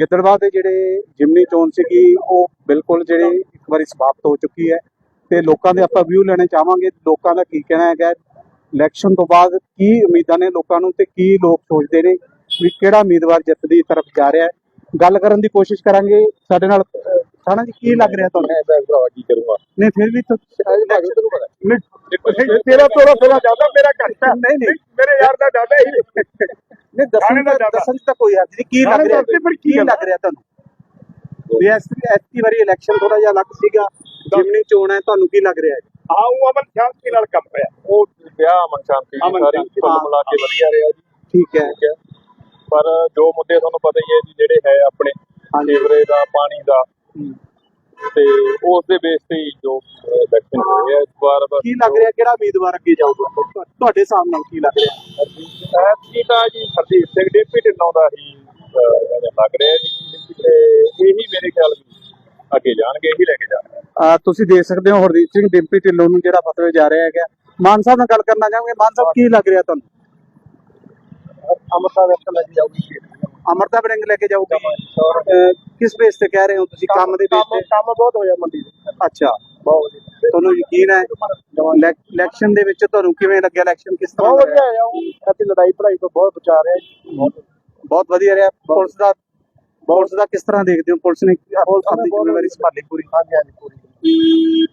ਗਿੱਦੜਵਾ ਦੇ ਜਿਹੜੇ ਜਿਮਨੀ ਚੋਣ ਸੀਗੀ, ਉਹ ਬਿਲਕੁਲ ਜਿਹੜੇ ਇੱਕ ਵਾਰੀ ਸਮਾਪਤ ਹੋ ਚੁੱਕੀ ਹੈ। ਤੇ ਲੋਕਾਂ ਦੇ ਆਪਾਂ ਵਿਊ ਲੈਣੇ ਚਾਹਾਂਗੇ, ਲੋਕਾਂ ਦਾ ਕੀ ਕਹਿਣਾ ਹੈਗਾ? ਇਲੈਕਸ਼ਨ ਤੋਂ ਬਾਅਦ ਕੀ ਉਮੀਦਾਂ ਨੇ ਲੋਕਾਂ ਨੂੰ ਤੇ ਕੀ ਲੋਕ ਸੋਚਦੇ ਨੇ? ਵੀ ਕਿਹੜਾ ਉਮੀਦਵਾਰ ਜਿੱਤ ਦੀ ਤਰਫ ਜਾ ਰਿਹਾ ਹੈ? ਗੱਲ ਕਰਨ ਦੀ ਕੋਸ਼ਿਸ਼ ਕਰਾਂਗੇ। ਸਾਡੇ ਨਾਲ ਜੀ ਕੀ ਲੱਗ ਰਿਹਾ ਤੁਹਾਨੂੰ? ਮੈਂ ਤਾਂ ਭਰਾਵਾ ਕੀ ਕਰੂੰਗਾ? ਨਹੀਂ ਫਿਰ ਵੀ ਤਾਂ ਤੈਨੂੰ ਪਤਾ। ਨਹੀਂ ਤੇਰਾ ਤੋੜਾ ਥੋੜਾ ਜ਼ਿਆਦਾ ਮੇਰਾ ਘੱਟ ਹੈ। ਨਹੀਂ ਨਹੀਂ। ਮੇਰੇ ਯਾਰ ਦਾ ਜ਼ਿਆਦਾ ਹੀ। ਨਹੀਂ ਦੱਸਣ ਦਾ ਦਾ। ਦੱਸਣ ਤਾਂ ਕੋਈ ਹੱਦ ਨਹੀਂ। ਕੀ ਲੱਗ ਰਿਹਾ ਪਰ ਕੀ? ਲੱਗ ਰਿਹਾ ਤੁਹਾਨੂੰ? ਵੀ ਇਸ ਐਤਕੀ ਵਾਰੀ ਇਲੈਕਸ਼ਨ ਥੋੜਾ ਜਿਹਾ ਅਲੱਗ ਸੀਗਾ। ਜਿਮਨੀ ਚੋਣ ਹੈ ਤੁਹਾਨੂੰ ਕੀ ਲੱਗ ਰਿਹਾ ਹੈ? ਉਹ ਅਮਨ ਸ਼ਾਂਤੀ ਨਾਲ ਕੰਮ ਪਿਆ। ਉਹ ਵਿਆਹ ਅਮਨ ਸ਼ਾਂਤੀ ਸਾਰੀ ਕੁੱਲ। ਮਿਲਾ ਕੇ ਵਧੀਆ ਰਿਹਾ ਜੀ। ਠੀਕ ਹੈ। ਠੀਕ ਹੈ। ਪਰ ਜੋ ਮੁੱਦੇ ਤੁਹਾਨੂੰ ਪਤਾ ਹੀ ਹੈ ਜੀ ਜਿਹੜੇ ਹੈ ਆਪਣੇ ਹਾਂਜੀ। ਸੀਵਰੇਜ ਦਾ ਪਾਣੀ ਦਾ ਤੇ ਉਸ ਦੇ ਬੇਸ ਤੇ ਹੀ ਜੋ ਇਲੈਕਸ਼ਨ ਹੋਏ ਆ ਇਸ ਵਾਰ ਬਸ ਕੀ ਲੱਗ ਰਿਹਾ? ਕਿਹੜਾ ਉਮੀਦਵਾਰ ਅੱਗੇ ਜਾਊਗਾ? ਤੁਹਾ- ਤੁਹਾਡੇ ਹਿਸਾਬ ਨਾਲ ਕੀ ਲੱਗ ਰਿਹਾ? ਐਤਕੀ ਤਾਂ ਜੀ ਹਰਦੀਪ ਸਿੰਘ ਡੇਪੀ ਢਿੱਲੋਂ ਦਾ ਹੀ ਅਹ, ਲੱਗ ਰਿਹਾ ਜੀ। ਤੇ ਇਹੀ ਮੇਰੇ ਖਿਆਲ ਵੀ ਅੱਗੇ ਜਾਣਗੇ ਇਹੀ ਲੈ ਕੇ ਜਾਣਗੇ। ਅਹ ਤੁਸੀਂ ਦੇਖ ਸਕਦੇ ਹੋ ਹਰਦੀਪ ਸਿੰਘ ਡਿੰਪੀ ਢਿੱਲੋਂ ਨੂੰ ਜਿਹੜਾ ਫਤਵੇ ਜਾ ਰਿਹਾ ਹੈਗਾ। ਮਾਨ ਸਾਹਿਬ ਨਾਲ ਗੱਲ ਕਰਨਾ ਚਾਹਾਂਗੇ? ਮਾਨ ਸਾਹਿਬ ਕੀ ਲੱਗ ਰਿਹਾ ਤੁਹਾਨੂੰ? ਅਮਰਤਾ ਵਿੱਚ ਲੱਗ ਜਾਊਗੀ ਅਮਰਤਾ ਬੜਿੰਗ ਲੈ ਕੇ ਜਾਊਗੀ? ਅਹ ਕਿਸ ਬੇਸ ਤੇ ਕਹਿ ਰਹੇ ਹੋ ਤੁਸੀਂ? ਕੰਮ ਦੇ ਬੇਸ ਤੇ? ਕੰਮ ਬਹੁਤ ਹੋਇਆ ਮੰਡੀ ਦੇ ਅੱਛਾ। ਬਹੁਤ ਵਧੀਆ। ਤੁਹਾਨੂੰ ਯਕੀਨ ਹੈ? ਇਲੈਕ- ਇਲੈਕਸ਼ਨ ਦੇ ਵਿੱਚ ਤੁਹਾਨੂੰ ਕਿਵੇਂ ਲੱਗਿਆ? ਇਲੈਕਸ਼ਨ ਕਿਸ ਤਰ੍ਹਾਂ ਬਹੁਤ ਦਾ ਰਿਹਾ? ਵਧੀਆ ਹੈ ਉਹ ਅਤੇ ਲੜਾਈ ਪੜਾਈ ਤੋਂ ਬਹੁਤ ਬਚਾ ਰਿਹਾ ਜੀ। ਬਹੁਤ ਬਹੁਤ ਵਧੀਆ ਰਿਹਾ। ਪੁਲਿਸ ਦਾ ਪੁਲਿਸ ਦਾ ਕਿਸ ਤਰ੍ਹਾਂ ਦੇਖਦੇ ਹੋ? ਪੁਲਿਸ ਨੇ ਪੁਲਿਸ ਨੇ ਆਪਣੀ ਬਹੁਤ ਜ਼ਿੰਮੇਵਾਰੀ ਸੰਭਾਲੀ ਪੂਰੀ। ਹਾਂਜੀ ਹਾਂਜੀ ਪੂਰੀ।